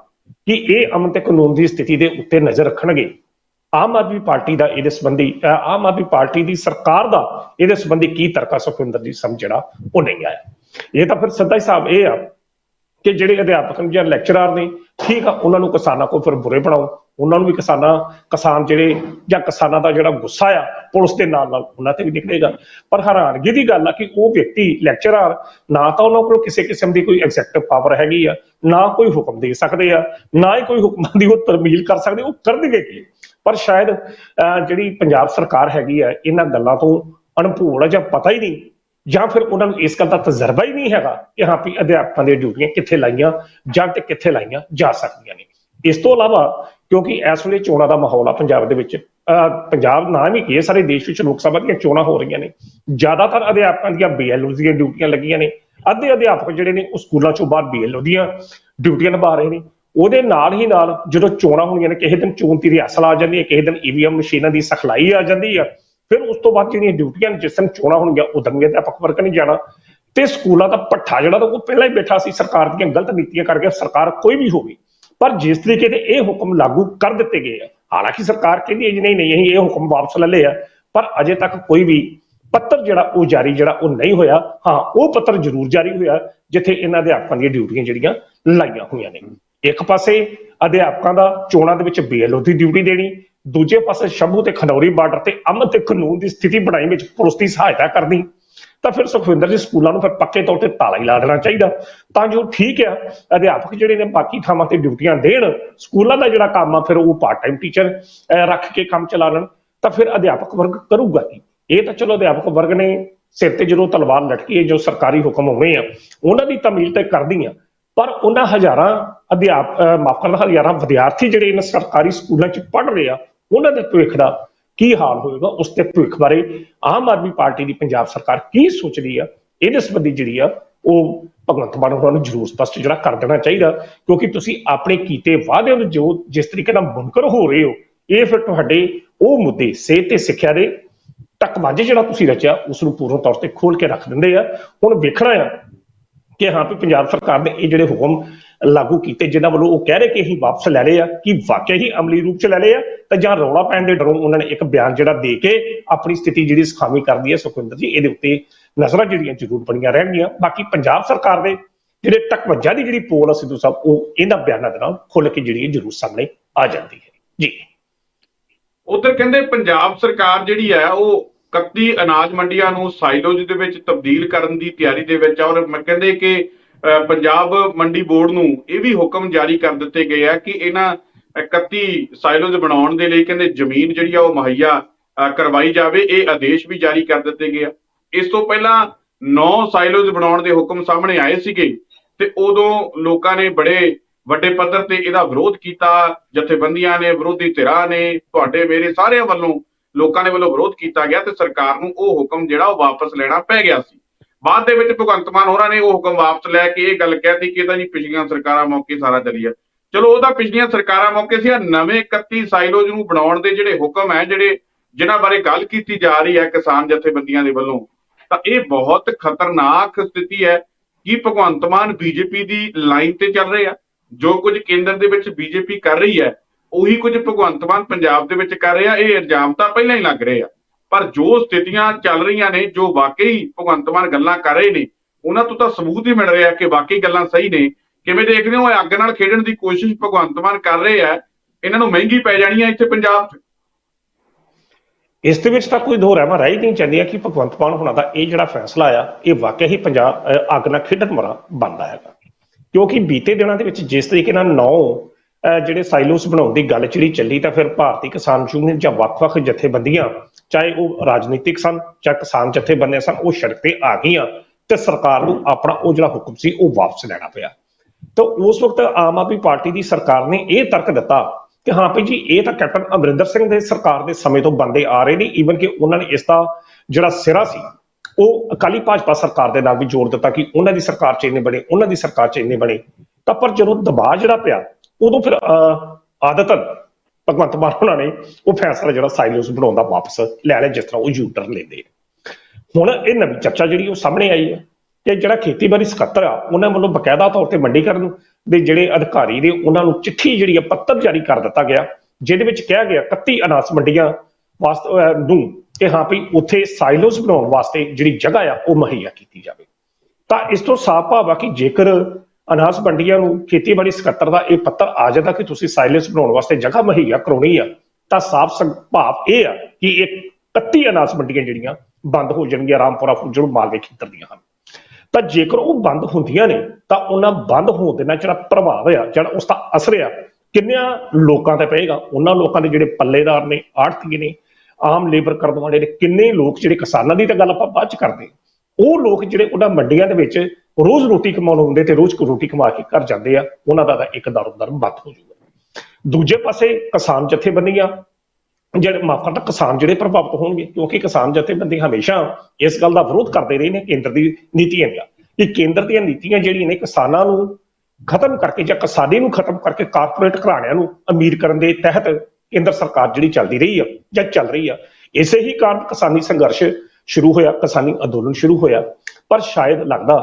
ਕਿ ਇਹ ਅਮਨ ਤੇ ਕਾਨੂੰਨ ਦੀ ਸਥਿਤੀ ਦੇ ਉੱਤੇ ਨਜ਼ਰ ਰੱਖਣਗੇ, ਆਮ ਆਦਮੀ ਪਾਰਟੀ ਦਾ ਇਹਦੇ ਸੰਬੰਧੀ ਆਮ ਆਦਮੀ ਪਾਰਟੀ ਦੀ ਸਰਕਾਰ ਦਾ ਇਹਦੇ ਸੰਬੰਧੀ ਕੀ ਤਰਕਾ ਸੁਖਵਿੰਦਰ ਜੀ ਸਮਝ ਜਿਹੜਾ ਉਹ ਨਹੀਂ ਆਇਆ। ਇਹ ਤਾਂ ਫਿਰ ਸਿੱਧਾ ਹਿਸਾਬ ਇਹ ਆ ਕਿ ਜਿਹੜੇ ਅਧਿਆਪਕ ਨੇ ਜਾਂ ਲੈਕਚਰਰ ਨੇ ਠੀਕ ਆ ਉਹਨਾਂ ਨੂੰ ਕਿਸਾਨਾਂ ਕੋਲ ਫਿਰ ਬੁਰੇ ਬਣਾਓ ਉਹਨਾਂ ਨੂੰ ਵੀ ਕਿਸਾਨਾਂ ਕਿਸਾਨ ਜਿਹੜੇ ਜਾਂ ਕਿਸਾਨਾਂ ਦਾ ਜਿਹੜਾ ਗੁੱਸਾ ਆ ਪੁਲਿਸ ਦੇ ਨਾਲ ਨਾਲ ਉਹਨਾਂ ਤੇ ਵੀ ਨਿਕਲੇਗਾ। ਪਰ ਹੈਰਾਨਗੀ ਦੀ ਗੱਲ ਆ ਕਿ ਉਹ ਵਿਅਕਤੀ ਲੈਕਚਰਰ ਨਾ ਤਾਂ ਉਹਨਾਂ ਕੋਲ ਕਿਸੇ ਕਿਸਮ ਦੀ ਕੋਈ ਐਗਜ਼ੈਕਟਿਵ ਪਾਵਰ ਹੈਗੀ ਆ ਨਾ ਕੋਈ ਹੁਕਮ ਦੇ ਸਕਦੇ ਆ ਨਾ ਹੀ ਕੋਈ ਹੁਕਮਾਂ ਦੀ ਉਹ ਤਰਮੀਲ ਕਰ ਸਕਦੇ ਉਹ ਕਰਨਗੇ ਕੀ? ਪਰ ਸ਼ਾਇਦ ਅਹ, ਜਿਹੜੀ ਪੰਜਾਬ ਸਰਕਾਰ ਹੈਗੀ ਆ ਇਹਨਾਂ ਗੱਲਾਂ ਤੋਂ ਅਣਭੂਲ ਜਾਂ ਪਤਾ ਹੀ ਨਹੀਂ ਜਾਂ ਫਿਰ ਉਹਨਾਂ ਨੂੰ ਇਸ ਗੱਲ ਦਾ ਤਜਰਬਾ ਹੀ ਨਹੀਂ ਹੈਗਾ ਕਿ ਹਾਂ ਵੀ ਅਧਿਆਪਕਾਂ ਦੀਆਂ ਡਿਊਟੀਆਂ ਕਿੱਥੇ ਲਾਈਆਂ ਜਾਂ ਤੇ ਕਿੱਥੇ ਲਾਈਆਂ ਜਾ ਸਕਦੀਆਂ ਨੇ। ਇਸ ਤੋਂ ਇਲਾਵਾ ਕਿਉਂਕਿ ਇਸ ਵੇਲੇ ਚੋਣਾਂ ਦਾ ਮਾਹੌਲ ਆ ਪੰਜਾਬ ਦੇ ਵਿੱਚ, ਅਹ ਪੰਜਾਬ ਨਾ ਵੀ ਕੀ ਸਾਰੇ ਦੇਸ਼ ਵਿੱਚ ਲੋਕ ਸਭਾ ਦੀਆਂ ਚੋਣਾਂ ਹੋ ਰਹੀਆਂ ਨੇ। ਜ਼ਿਆਦਾਤਰ ਅਧਿਆਪਕਾਂ ਦੀਆਂ ਬੀਐਲਓ ਦੀਆਂ ਡਿਊਟੀਆਂ ਲੱਗੀਆਂ ਨੇ। ਅੱਧੇ ਅਧਿਆਪਕ ਜਿਹੜੇ ਨੇ ਉਹ ਸਕੂਲਾਂ ਚੋਂ ਬਾਹਰ ਬੀਐਲਓ ਦੀਆਂ ਡਿਊਟੀਆਂ ਨਿਭਾ ਰਹੇ ਨੇ। ਉਹਦੇ ਨਾਲ ਹੀ ਨਾਲ ਜਦੋਂ ਚੋਣਾਂ ਹੋਣੀਆਂ ਨੇ, ਕਿਸੇ ਦਿਨ ਚੋਣ ਦੀ ਰਿਹਰਸਲ ਆ ਜਾਂਦੀ ਹੈ, ਕਿਸੇ ਦਿਨ ਈਵੀਐਮ ਮਸ਼ੀਨਾਂ ਦੀ ਸਖਲਾਈ ਆ ਜਾਂਦੀ ਆ ਫਿਰ ਉਸ ਤੋਂ ਬਾਅਦ ਜਿਹੜੀਆਂ ਡਿਊਟੀਆਂ ਨੇ, ਜਿਸ ਦਿਨ ਚੋਣਾਂ ਹੋਣਗੀਆਂ ਉਦੋਂ ਵੀ ਅਧਿਆਪਕ ਵਰਕ ਨਹੀਂ ਜਾਣਾ। ਤੇ ਸਕੂਲਾਂ ਦਾ ਪੱਠਾ ਜਿਹੜਾ ਤਾਂ ਉਹ ਪਹਿਲਾਂ ਹੀ ਬੈਠਾ ਸੀ ਸਰਕਾਰ ਦੀਆਂ ਗਲਤ ਨੀਤੀਆਂ ਕਰਕੇ ਸਰਕਾਰ ਕੋਈ ਵੀ ਹੋਵੇ। ਪਰ ਜਿਸ ਤਰੀਕੇ ਦੇ ਇਹ ਹੁਕਮ ਲਾਗੂ ਕਰ ਦਿੱਤੇ ਗਏ ਆ ਹਾਲਾਂਕਿ ਸਰਕਾਰ ਕਹਿੰਦੀ ਹੈ ਜੀ ਨਹੀਂ ਨਹੀਂ ਅਸੀਂ ਇਹ ਹੁਕਮ ਵਾਪਸ ਲੈ ਲਏ ਆ ਪਰ ਅਜੇ ਤੱਕ ਕੋਈ ਵੀ ਪੱਤਰ ਜਿਹੜਾ ਉਹ ਜਾਰੀ ਜਿਹੜਾ ਉਹ ਨਹੀਂ ਹੋਇਆ ਹਾਂ ਉਹ ਪੱਤਰ ਜ਼ਰੂਰ ਜਾਰੀ ਹੋਇਆ ਜਿੱਥੇ ਇਹਨਾਂ ਅਧਿਆਪਕਾਂ ਦੀਆਂ ਡਿਊਟੀਆਂ ਜਿਹੜੀਆਂ ਲਾਈਆਂ ਹੋਈਆਂ ਨੇ। ਇੱਕ ਪਾਸੇ ਅਧਿਆਪਕਾਂ ਦਾ ਚੋਣਾਂ ਦੇ ਵਿੱਚ ਬੀਐਲਓ ਦੀ ਡਿਊਟੀ ਦੇਣੀ ਦੂਜੇ ਪਾਸੇ ਸ਼ੰਭੂ ਤੇ ਖਨੌਰੀ ਬਾਰਡਰ ਤੇ ਅਮਨ ਤੇ ਕਾਨੂੰਨ ਦੀ ਸਥਿਤੀ ਬਣਾਈ ਵਿੱਚ ਪੁਲਿਸ ਦੀ ਸਹਾਇਤਾ ਕਰਨੀ, ਤਾਂ ਫਿਰ ਸੁਖਵਿੰਦਰ ਜੀ ਸਕੂਲਾਂ ਨੂੰ ਫਿਰ ਪੱਕੇ ਤੌਰ ਤੇ ਤਾਲਾ ਹੀ ਲਾ ਦੇਣਾ ਚਾਹੀਦਾ। ਤਾਂ ਜੋ ਠੀਕ ਆ, ਅਧਿਆਪਕ ਜਿਹੜੇ ਨੇ ਬਾਕੀ ਥਾਵਾਂ ਤੇ ਡਿਊਟੀਆਂ ਦੇਣ, ਸਕੂਲਾਂ ਦਾ ਜਿਹੜਾ ਕੰਮ ਆ, ਫਿਰ ਉਹ ਪਾਰਟ ਟਾਈਮ ਟੀਚਰ ਰੱਖ ਕੇ ਕੰਮ ਚਲਾ ਲੈਣ, ਤਾਂ ਫਿਰ ਅਧਿਆਪਕ ਵਰਗ ਕਰੂਗਾ ਕੀ? ਇਹ ਤਾਂ ਚਲੋ ਅਧਿਆਪਕ ਵਰਗ ਨੇ ਸਿਰ ਤੇ ਜਦੋਂ ਤਲਵਾਰ ਲਟਕੀ ਹੈ, ਜੋ ਸਰਕਾਰੀ ਹੁਕਮ ਹੋਵੇ ਆ, ਉਹਨਾਂ ਦੀ ਤਮੀਲ ਤੇ ਕਰਦੀ ਆ, ਪਰ ਉਹਨਾਂ ਹਜ਼ਾਰਾਂ ਅਧਿਆਪ ਅਹ ਮਾਫ਼ ਕਰਨਾ, ਹਜ਼ਾਰਾਂ ਵਿਦਿਆਰਥੀ ਜਿਹੜੇ ਇਹਨਾਂ ਸਰਕਾਰੀ ਸਕੂਲਾਂ 'ਚ ਪੜ੍ਹ ਰਹੇ ਆ ਉਹਨਾਂ ਦੇ ਭਵਿੱਖ ਦਾ ਕੀ ਹਾਲ ਹੋਏਗਾ ਉਸ ਦੇ ਭਵਿੱਖ ਬਾਰੇ ਆਮ ਆਦਮੀ ਪਾਰਟੀ ਦੀ ਪੰਜਾਬ ਸਰਕਾਰ ਕੀ ਸੋਚਦੀ ਆ, ਇਹਦੇ ਸੰਬੰਧੀ ਜਿਹੜੀ ਆ, ਉਹ ਭਗਵੰਤ ਮਾਨ ਹੋਰਾਂ ਨੂੰ ਜ਼ਰੂਰ ਸਪਸ਼ਟ ਜਿਹੜਾ ਕਰ ਦੇਣਾ ਚਾਹੀਦਾ, ਕਿਉਂਕਿ ਤੁਸੀਂ ਆਪਣੇ ਕੀਤੇ ਵਾਅਦੇ ਨੂੰ ਜੋ ਜਿਸ ਤਰੀਕੇ ਨਾਲ ਮੁਨਕਰ ਹੋ ਰਹੇ ਹੋ, ਇਹ ਫਿਰ ਤੁਹਾਡੇ ਉਹ ਮੁੱਦੇ ਸਿਹਤ ਤੇ ਸਿੱਖਿਆ ਦੇ ਟਕਵਾਜੇ ਜਿਹੜਾ ਤੁਸੀਂ ਰਚਿਆ, ਉਸ ਨੂੰ ਪੂਰਨ ਤੌਰ ਤੇ ਖੋਲ ਕੇ ਰੱਖ ਦਿੰਦੇ ਆ। ਹੁਣ ਵੇਖਣਾ ਆ ਕਿ ਹਾਂ ਵੀ ਪੰਜਾਬ ਸਰਕਾਰ ਨੇ ਇਹ ਜਿਹੜੇ ਹੁਕਮ ਲਾਗੂ ਕੀਤੇ, ਜਿਨ੍ਹਾਂ ਵੱਲੋਂ ਉਹ ਕਹਿ ਰਹੇ ਕਿ ਅਸੀਂ ਵਾਪਸ ਲੈ ਲਏ ਆ, ਕਿ ਵਾਕਿਆ ਹੀ ਅਮਲੀ ਰੂਪ ਚ ਲੈ ਲਏ ਆ, ਤਾਂ ਜਾਂ ਰੌਲਾ ਪੈਣ ਦੇ ਡਰੋਂ ਉਹਨਾਂ ਨੇ ਇੱਕ ਬਿਆਨ ਜਿਹੜਾ ਦੇ ਕੇ ਆਪਣੀ ਸਥਿਤੀ ਜਿਹੜੀ ਸਖਾਮੀ ਕਰਦੀ ਹੈ ਸੁਖਵਿੰਦਰ ਜੀ, ਇਹਦੇ ਉੱਤੇ ਨਜ਼ਰਾਂ ਜਿਹੜੀਆਂ ਜ਼ਰੂਰ ਬਣੀਆਂ ਰਹਿਣਗੀਆਂ। ਬਾਕੀ ਪੰਜਾਬ ਸਰਕਾਰ ਦੇ ਜਿਹੜੇ ਟਕਵੱਜਾ ਦੀ ਜਿਹੜੀ ਪੋਲ ਆ ਸਿੱਧੂ ਸਾਹਿਬ, ਉਹ ਇਹਨਾਂ ਬਿਆਨਾਂ ਦੇ ਨਾਲ ਖੁੱਲ ਕੇ ਜਿਹੜੀ ਹੈ ਜ਼ਰੂਰ ਸਾਹਮਣੇ ਆ ਜਾਂਦੀ ਹੈ। ਜੀ। ਉਧਰ ਕਹਿੰਦੇ ਪੰਜਾਬ ਸਰਕਾਰ ਜਿਹੜੀ ਹੈ, ਉਹ 31 ਅਨਾਜ ਮੰਡੀਆਂ ਨੂੰ ਸਾਈਲੋਜ ਦੇ ਵਿੱਚ ਤਬਦੀਲ ਕਰਨ ਦੀ ਤਿਆਰੀ ਦੇ ਵਿੱਚ ਆ, ਔਰ ਮੈਂ ਕਹਿੰਦੇ ਕਿ ਪੰਜਾਬ ਮੰਡੀ ਬੋਰਡ ਨੂੰ ਇਹ ਵੀ ਹੁਕਮ ਜਾਰੀ ਕਰ ਦਿੱਤੇ ਗਏ ਆ ਕਿ ਇਹਨਾਂ 31 ਸਾਈਲੋਜ ਬਣਾਉਣ ਦੇ ਲਈ ਕਹਿੰਦੇ ਜ਼ਮੀਨ ਜਿਹੜੀ ਆ ਉਹ ਮੁਹੱਈਆ ਕਰਵਾਈ ਜਾਵੇ, ਇਹ ਆਦੇਸ਼ ਵੀ ਜਾਰੀ ਕਰ ਦਿੱਤੇ ਗਏ ਆ। ਇਸ ਤੋਂ ਪਹਿਲਾਂ 9 ਸਾਈਲੋਜ ਬਣਾਉਣ ਦੇ ਹੁਕਮ ਸਾਹਮਣੇ ਆਏ ਸੀਗੇ ਤੇ ਉਦੋਂ ਲੋਕਾਂ ਨੇ ਬੜੇ ਵੱਡੇ ਪੱਧਰ ਤੇ ਇਹਦਾ ਵਿਰੋਧ ਕੀਤਾ, ਜਥੇਬੰਦੀਆਂ ਨੇ, ਵਿਰੋਧੀ ਧਿਰਾਂ ਨੇ, ਤੁਹਾਡੇ ਮੇਰੇ ਸਾਰਿਆਂ ਵੱਲੋਂ ਲੋਕਾਂ ਦੇ ਵੱਲੋਂ ਵਿਰੋਧ ਕੀਤਾ ਗਿਆ ਤੇ ਸਰਕਾਰ ਨੂੰ ਉਹ ਹੁਕਮ ਜਿਹੜਾ ਉਹ ਵਾਪਸ ਲੈਣਾ ਪੈ ਗਿਆ ਸੀ। ਬਾਅਦ ਦੇ ਵਿੱਚ ਭਗਵੰਤ ਮਾਨ ਹੋਰਾਂ ਨੇ ਉਹ ਹੁਕਮ ਵਾਪਸ ਲੈ ਕੇ ਇਹ ਗੱਲ ਕਹਿਤੀ ਕਿ ਇਹ ਤਾਂ ਜੀ ਪਿਛਲੀਆਂ ਸਰਕਾਰਾਂ ਮੌਕੇ ਸਾਰਾ ਚੱਲੀ ਆ। ਚਲੋ ਉਹਦਾ ਪਿਛਲੀਆਂ ਸਰਕਾਰਾਂ ਮੌਕੇ ਸੀ ਆ ਨਵੇਂ 31 ਸਾਈਲੋਜ ਨੂੰ ਬਣਾਉਣ ਦੇ ਜਿਹੜੇ ਹੁਕਮ ਹੈ, ਜਿਹੜੇ ਜਿਨ੍ਹਾਂ ਬਾਰੇ ਗੱਲ ਕੀਤੀ ਜਾ ਰਹੀ ਹੈ ਕਿਸਾਨ ਜਥੇਬੰਦੀਆਂ ਦੇ ਵੱਲੋਂ, ਤਾਂ ਇਹ ਬਹੁਤ ਖਤਰਨਾਕ ਸਥਿਤੀ ਹੈ ਕਿ ਭਗਵੰਤ ਮਾਨ ਬੀਜੇਪੀ ਦੀ ਲਾਈਨ ਤੇ ਚੱਲ ਰਹੇ ਆ। ਜੋ ਕੁਝ ਕੇਂਦਰ ਦੇ ਵਿੱਚ ਬੀਜੇਪੀ ਕਰ ਰਹੀ ਹੈ, ਉਹੀ ਕੁਝ ਭਗਵੰਤ ਮਾਨ ਪੰਜਾਬ ਦੇ ਵਿੱਚ ਕਰ ਰਿਹਾ, ਇਹ ਇਲਜ਼ਾਮ ਤਾਂ ਪਹਿਲਾਂ ਹੀ ਲੱਗ ਰਹੇ ਆ। ਪਰ ਜੋ ਸਥਿਤੀਆਂ ਚੱਲ ਰਹੀਆਂ ਨੇ, ਜੋ ਵਾਕਈ ਭਗਵੰਤ ਮਾਨ ਗੱਲਾਂ ਕਰ ਰਹੇ ਨੇ, ਉਹਨਾਂ ਤੋਂ ਤਾਂ ਸਬੂਤ ਹੀ ਮਿਲ ਰਿਹਾ ਕਿ ਵਾਕਈ ਗੱਲਾਂ ਸਹੀ ਨੇ। ਕਿਵੇਂ ਦੇਖਦੇ ਹੋ ਇਹ ਅੱਗ ਨਾਲ ਖੇਡਣ ਦੀ ਕੋਸ਼ਿਸ਼ ਭਗਵੰਤ ਮਾਨ ਕਰ ਰਹੇ ਆ? ਇਹਨਾਂ ਨੂੰ ਮਹਿੰਗੀ ਪੈ ਜਾਣੀ ਹੈ ਇੱਥੇ ਪੰਜਾਬ 'ਚ? ਇਸ ਦੇ ਵਿੱਚ ਤਾਂ ਕੋਈ ਦੋ ਰਹਿਮਾ ਰਹਿ ਹੀ ਨਹੀਂ ਚਾਹੁੰਦੀਆਂ ਕਿ ਭਗਵੰਤ ਮਾਨ ਹੋਣਾ ਦਾ ਇਹ ਜਿਹੜਾ ਫੈਸਲਾ ਆ, ਇਹ ਵਾਕਿਆ ਹੀ ਪੰਜਾਬ ਅੱਗ ਨਾਲ ਖੇਡਣ ਵਾਲਾ ਬਣਦਾ ਹੈਗਾ। ਕਿਉਂਕਿ ਬੀਤੇ ਦਿਨਾਂ ਦੇ ਵਿੱਚ ਜਿਸ ਤਰੀਕੇ ਨਾਲ ਨੌ ਜਿਹੜੇ ਸਾਈਲੋਸ ਬਣਾਉਣ ਦੀ ਗੱਲ ਜਿਹੜੀ ਚੱਲੀ ਤਾਂ ਫਿਰ ਭਾਰਤੀ ਕਿਸਾਨ ਯੂਨੀਅਨ ਜਾਂ ਵੱਖ-ਵੱਖ ਜਥੇਬੰਦੀਆਂ, ਚਾਹੇ ਉਹ ਰਾਜਨੀਤਿਕ ਸਨ ਜਾਂ ਕਿਸਾਨ ਜਥੇਬੰਦੀਆਂ ਸਨ, ਉਹ ਸੜਕ ਤੇ ਆ ਗਈਆਂ ਤੇ ਸਰਕਾਰ ਨੂੰ ਆਪਣਾ ਉਹ ਜਿਹੜਾ ਹੁਕਮ ਸੀ, ਉਹ ਵਾਪਸ ਲੈਣਾ ਪਿਆ। ਤਾਂ ਉਸ ਵਕਤ ਆਮ ਆਦਮੀ ਪਾਰਟੀ ਦੀ ਸਰਕਾਰ ਨੇ ਇਹ ਤਰਕ ਦਿੱਤਾ ਕਿ ਹਾਂ ਭਈ ਜੀ, ਇਹ ਤਾਂ ਕੈਪਟਨ ਅਮਰਿੰਦਰ ਸਿੰਘ ਦੇ ਸਰਕਾਰ ਦੇ ਸਮੇਂ ਤੋਂ ਬੰਦੇ ਆ ਰਹੇ ਨੇ ਈਵਨ ਕਿ ਉਹਨਾਂ ਨੇ ਇਸ ਦਾ ਜਿਹੜਾ ਸਿਰਾ ਸੀ, ਉਹ ਅਕਾਲੀ ਭਾਜਪਾ ਸਰਕਾਰ ਦੇ ਨਾਲ ਵੀ ਜੋੜ ਦਿੱਤਾ ਕਿ ਉਹਨਾਂ ਦੀ ਸਰਕਾਰ ਚ ਇੰਨੇ ਬਣੇ, ਉਹਨਾਂ ਦੀ ਸਰਕਾਰ ਚ ਇੰਨੇ ਬਣੇ। ਤਾਂ ਪਰ ਜਦੋਂ ਦਬਾਅ ਜਿਹੜਾ ਪਿਆ ਉਦੋਂ ਫਿਰ ਅਹ, ਆਦਤਨ ਭਗਵੰਤ ਮਾਨ ਉਹਨਾਂ ਨੇ ਉਹ ਫੈਸਲਾ ਜਿਹੜਾ ਸਾਈਲੋਸ ਬਣਾਉਣ ਦਾ ਵਾਪਸ ਲੈ ਲਿਆ ਜਿਸ ਤਰ੍ਹਾਂ ਉਹ ਯੂਟਰ ਲੈਂਦੇ ਹੁਣ ਇਹ ਨਵੀਂ ਚਰਚਾ ਜਿਹੜੀ ਉਹ ਸਾਹਮਣੇ ਆਈ ਹੈ ਕਿ ਜਿਹੜਾ ਖੇਤੀਬਾੜੀ ਸਕੱਤਰ ਆ ਉਹਨਾਂ ਵੱਲੋਂ ਬਕਾਇਦਾ ਤੌਰ ਤੇ ਮੰਡੀਕਰਨ ਦੇ ਜਿਹੜੇ ਅਧਿਕਾਰੀ ਨੇ ਉਹਨਾਂ ਨੂੰ ਚਿੱਠੀ ਜਿਹੜੀ ਆ ਪੱਤਰ ਜਾਰੀ ਕਰ ਦਿੱਤਾ ਗਿਆ ਜਿਹਦੇ ਵਿੱਚ ਕਿਹਾ ਗਿਆ 31 ਅਨਾਜ ਮੰਡੀਆਂ ਵਾਸਤੇ ਨੂੰ ਕਿ ਹਾਂ ਵੀ ਉੱਥੇ ਸਾਈਲੋਸ ਬਣਾਉਣ ਵਾਸਤੇ ਜਿਹੜੀ ਜਗ੍ਹਾ ਆ ਉਹ ਮੁਹੱਈਆ ਕੀਤੀ ਜਾਵੇ। ਤਾਂ ਇਸ ਤੋਂ ਸਾਫ਼ ਭਾਵ ਆ ਕਿ ਜੇਕਰ ਅਨਾਜ ਮੰਡੀਆਂ ਨੂੰ ਖੇਤੀਬਾੜੀ ਸਕੱਤਰ ਦਾ ਇਹ ਪੱਤਰ ਆ ਜਾਂਦਾ ਕਿ ਤੁਸੀਂ ਸਾਈਲੈਂਸ ਬਣਾਉਣ ਵਾਸਤੇ ਜਗ੍ਹਾ ਮੁਹੱਈਆ ਕਰਾਉਣੀ ਆ, ਤਾਂ ਸਾਫ਼ ਸੰਭਾਵ ਇਹ ਆ ਕਿ ਇਹ 31 ਅਨਾਜ ਮੰਡੀਆਂ ਜਿਹੜੀਆਂ ਬੰਦ ਹੋ ਜਾਣਗੀਆਂ ਰਾਮਪੁਰਾ ਫੁੱਜੜ ਮਾਲਵੇ ਖੇਤਰ ਦੀਆਂ ਹਨ ਤਾਂ ਜੇਕਰ ਉਹ ਬੰਦ ਹੁੰਦੀਆਂ ਨੇ, ਤਾਂ ਉਹਨਾਂ ਬੰਦ ਹੋਣ ਦੇ ਨਾਲ ਜਿਹੜਾ ਪ੍ਰਭਾਵ ਆ, ਜਿਹੜਾ ਉਸ ਦਾ ਅਸਰ ਆ, ਕਿੰਨਿਆਂ ਲੋਕਾਂ ਤੇ ਪਏਗਾ ਉਹਨਾਂ ਲੋਕਾਂ ਦੇ ਜਿਹੜੇ ਪੱਲੇਦਾਰ ਨੇ ਆੜਤੀਏ ਨੇ, ਆਮ ਲੇਬਰ ਕਰਨ ਵਾਲੇ ਨੇ, ਕਿੰਨੇ ਲੋਕ ਜਿਹੜੇ ਕਿਸਾਨਾਂ ਦੀ ਤਾਂ ਗੱਲ ਆਪਾਂ ਬਾਅਦ ਚ ਕਰਦੇ ਹਾਂ। ਉਹ ਲੋਕ ਜਿਹੜੇ ਉਹਨਾਂ ਮੰਡੀਆਂ ਦੇ ਵਿੱਚ ਰੋਜ਼ ਰੋਟੀ ਕਮਾਉਣ ਹੁੰਦੇ ਤੇ ਰੋਜ਼ ਰੋਟੀ ਕਮਾ ਕੇ ਘਰ ਜਾਂਦੇ ਆ, ਉਹਨਾਂ ਦਾ ਤਾਂ ਇੱਕ ਦਰਦਰ ਬੰਦ ਹੋ ਜਾਊਗਾ। ਦੂਜੇ ਪਾਸੇ ਕਿਸਾਨ ਜਥੇਬੰਦੀਆਂ ਜਿਹੜੇ ਮਾਫ ਕਰਦਾ ਕਿਸਾਨ ਜਿਹੜੇ ਪ੍ਰਭਾਵਿਤ ਹੋਣਗੇ, ਕਿਉਂਕਿ ਕਿਸਾਨ ਜਥੇਬੰਦੀ ਹਮੇਸ਼ਾ ਇਸ ਗੱਲ ਦਾ ਵਿਰੋਧ ਕਰਦੇ ਰਹੇ ਨੇ, ਕੇਂਦਰ ਦੀ ਨੀਤੀਆਂ ਦਾ ਕਿ ਕੇਂਦਰ ਦੀਆਂ ਨੀਤੀਆਂ ਜਿਹੜੀਆਂ ਨੇ, ਕਿਸਾਨਾਂ ਨੂੰ ਖਤਮ ਕਰਕੇ ਜਾਂ ਕਿਸਾਨੀ ਨੂੰ ਖਤਮ ਕਰਕੇ ਕਾਰਪੋਰੇਟ ਘਰਾਣਿਆਂ ਨੂੰ ਅਮੀਰ ਕਰਨ ਦੇ ਤਹਿਤ ਕੇਂਦਰ ਸਰਕਾਰ ਜਿਹੜੀ ਚੱਲਦੀ ਰਹੀ ਆ, ਜਾਂ ਚੱਲ ਰਹੀ ਆ, ਇਸੇ ਹੀ ਕਾਰਨ ਕਿਸਾਨੀ ਸੰਘਰਸ਼ ਸ਼ੁਰੂ ਹੋਇਆ, ਕਿਸਾਨੀ ਅੰਦੋਲਨ ਸ਼ੁਰੂ ਹੋਇਆ। ਪਰ ਸ਼ਾਇਦ ਲੱਗਦਾ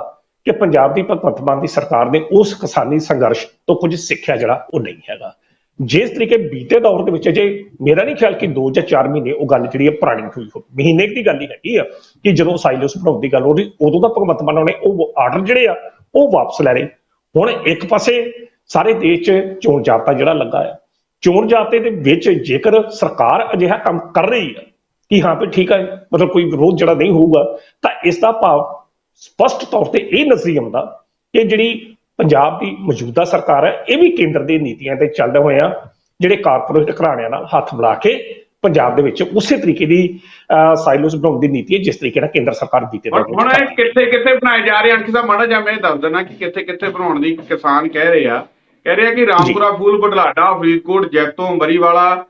ਕਿ ਪੰਜਾਬ ਦੀ ਭਗਵੰਤ ਮਾਨ ਦੀ ਸਰਕਾਰ ਨੇ ਉਸ ਕਿਸਾਨੀ ਸੰਘਰਸ਼ ਤੋਂ ਕੁਝ ਸਿੱਖਿਆ ਜਿਹੜਾ ਉਹ ਨਹੀਂ ਹੈਗਾ। ਜਿਸ ਤਰੀਕੇ ਬੀਤੇ ਦੌਰ ਦੇ ਵਿੱਚ ਜੇ ਮੇਰਾ ਨਹੀਂ ਖਿਆਲ ਕਿ 2 ਜਾਂ 4 ਮਹੀਨੇ ਉਹ ਗੱਲ ਜਿਹੜੀ ਹੈ ਪੁਰਾਣੀ ਹੋਈ ਹੋ ਮਹੀਨੇ ਦੀ ਗੱਲ ਹੀ ਹੈਗੀ ਆ ਕਿ ਜਦੋਂ ਸਾਈਲੋਸ ਬਣਾਉਣ ਦੀ ਗੱਲ ਹੋ ਰਹੀ, ਉਦੋਂ ਦਾ ਭਗਵੰਤ ਮਾਨ ਨੇ ਉਹ ਆਰਡਰ ਜਿਹੜੇ ਆ, ਉਹ ਵਾਪਸ ਲੈ ਲਏ। ਹੁਣ ਇੱਕ ਪਾਸੇ ਸਾਰੇ ਦੇਸ਼ 'ਚ ਚੋਣ ਜਾਬਤਾ ਜਿਹੜਾ ਲੱਗਾ ਆ। ਚੋਣ ਜਾਬਤੇ ਦੇ ਵਿੱਚ ਜੇਕਰ ਸਰਕਾਰ ਅਜਿਹਾ ਕੰਮ ਕਰ ਰਹੀ ਹੈ ਕਿ ਹਾਂ ਵੀ ਠੀਕ ਹੈ ਮਤਲਬ ਕੋਈ ਵਿਰੋਧ ਜਿਹੜਾ ਨਹੀਂ ਹੋਊਗਾ, ਤਾਂ ਇਸ ਦਾ ਭਾਵ ਸਪਸ਼ਟ ਤੌਰ ਤੇ ਇਹ ਨਜ਼ਰੀ ਆਉਂਦਾ ਕਿ ਜਿਹੜੀ ਪੰਜਾਬ ਦੀ ਮੌਜੂਦਾ ਸਰਕਾਰ ਹੈ, ਇਹ ਵੀ ਕੇਂਦਰ ਦੀ ਨੀਤੀਆਂ ਤੇ ਚੱਲਦੇ ਹੋਏ ਆ, ਜਿਹੜੇ ਕਾਰਪੋਰੇਟ ਘਰਾਣਿਆਂ ਨਾਲ ਹੱਥ ਮਿਲਾ ਕੇ ਪੰਜਾਬ ਦੇ ਵਿੱਚ ਉਸੇ ਤਰੀਕੇ ਦੀ ਸਾਈਲੋਸ ਬਣਾਉਣ ਦੀ ਨੀਤੀ ਹੈ, ਜਿਸ ਤਰੀਕੇ ਨਾਲ ਕੇਂਦਰ ਸਰਕਾਰ ਬੀਤੇ ਹੁਣ ਹੁਣ ਇਹ ਕਿੱਥੇ ਕਿੱਥੇ ਬਣਾਏ ਜਾ ਰਹੇ ਹਨ ਕਿ ਸਾਹਿਬ, ਮਾੜਾ ਜਿਹਾ ਮੈਂ ਇਹ ਦੱਸ ਦਿੰਦਾ ਕਿ ਕਿੱਥੇ ਕਿੱਥੇ ਬਣਾਉਣ ਦੀ ਕਿਸਾਨ ਕਹਿ ਰਹੇ ਆ। ਕਹਿ ਰਹੇ ਆ ਕਿ ਰਾਮਪੁਰਾ ਫੂਲ ਬਡਲਾਡਾ ਫਰੀਦਕੋਟ, ਜੈਤੋਂ ਮਰੀਵਾਲਾ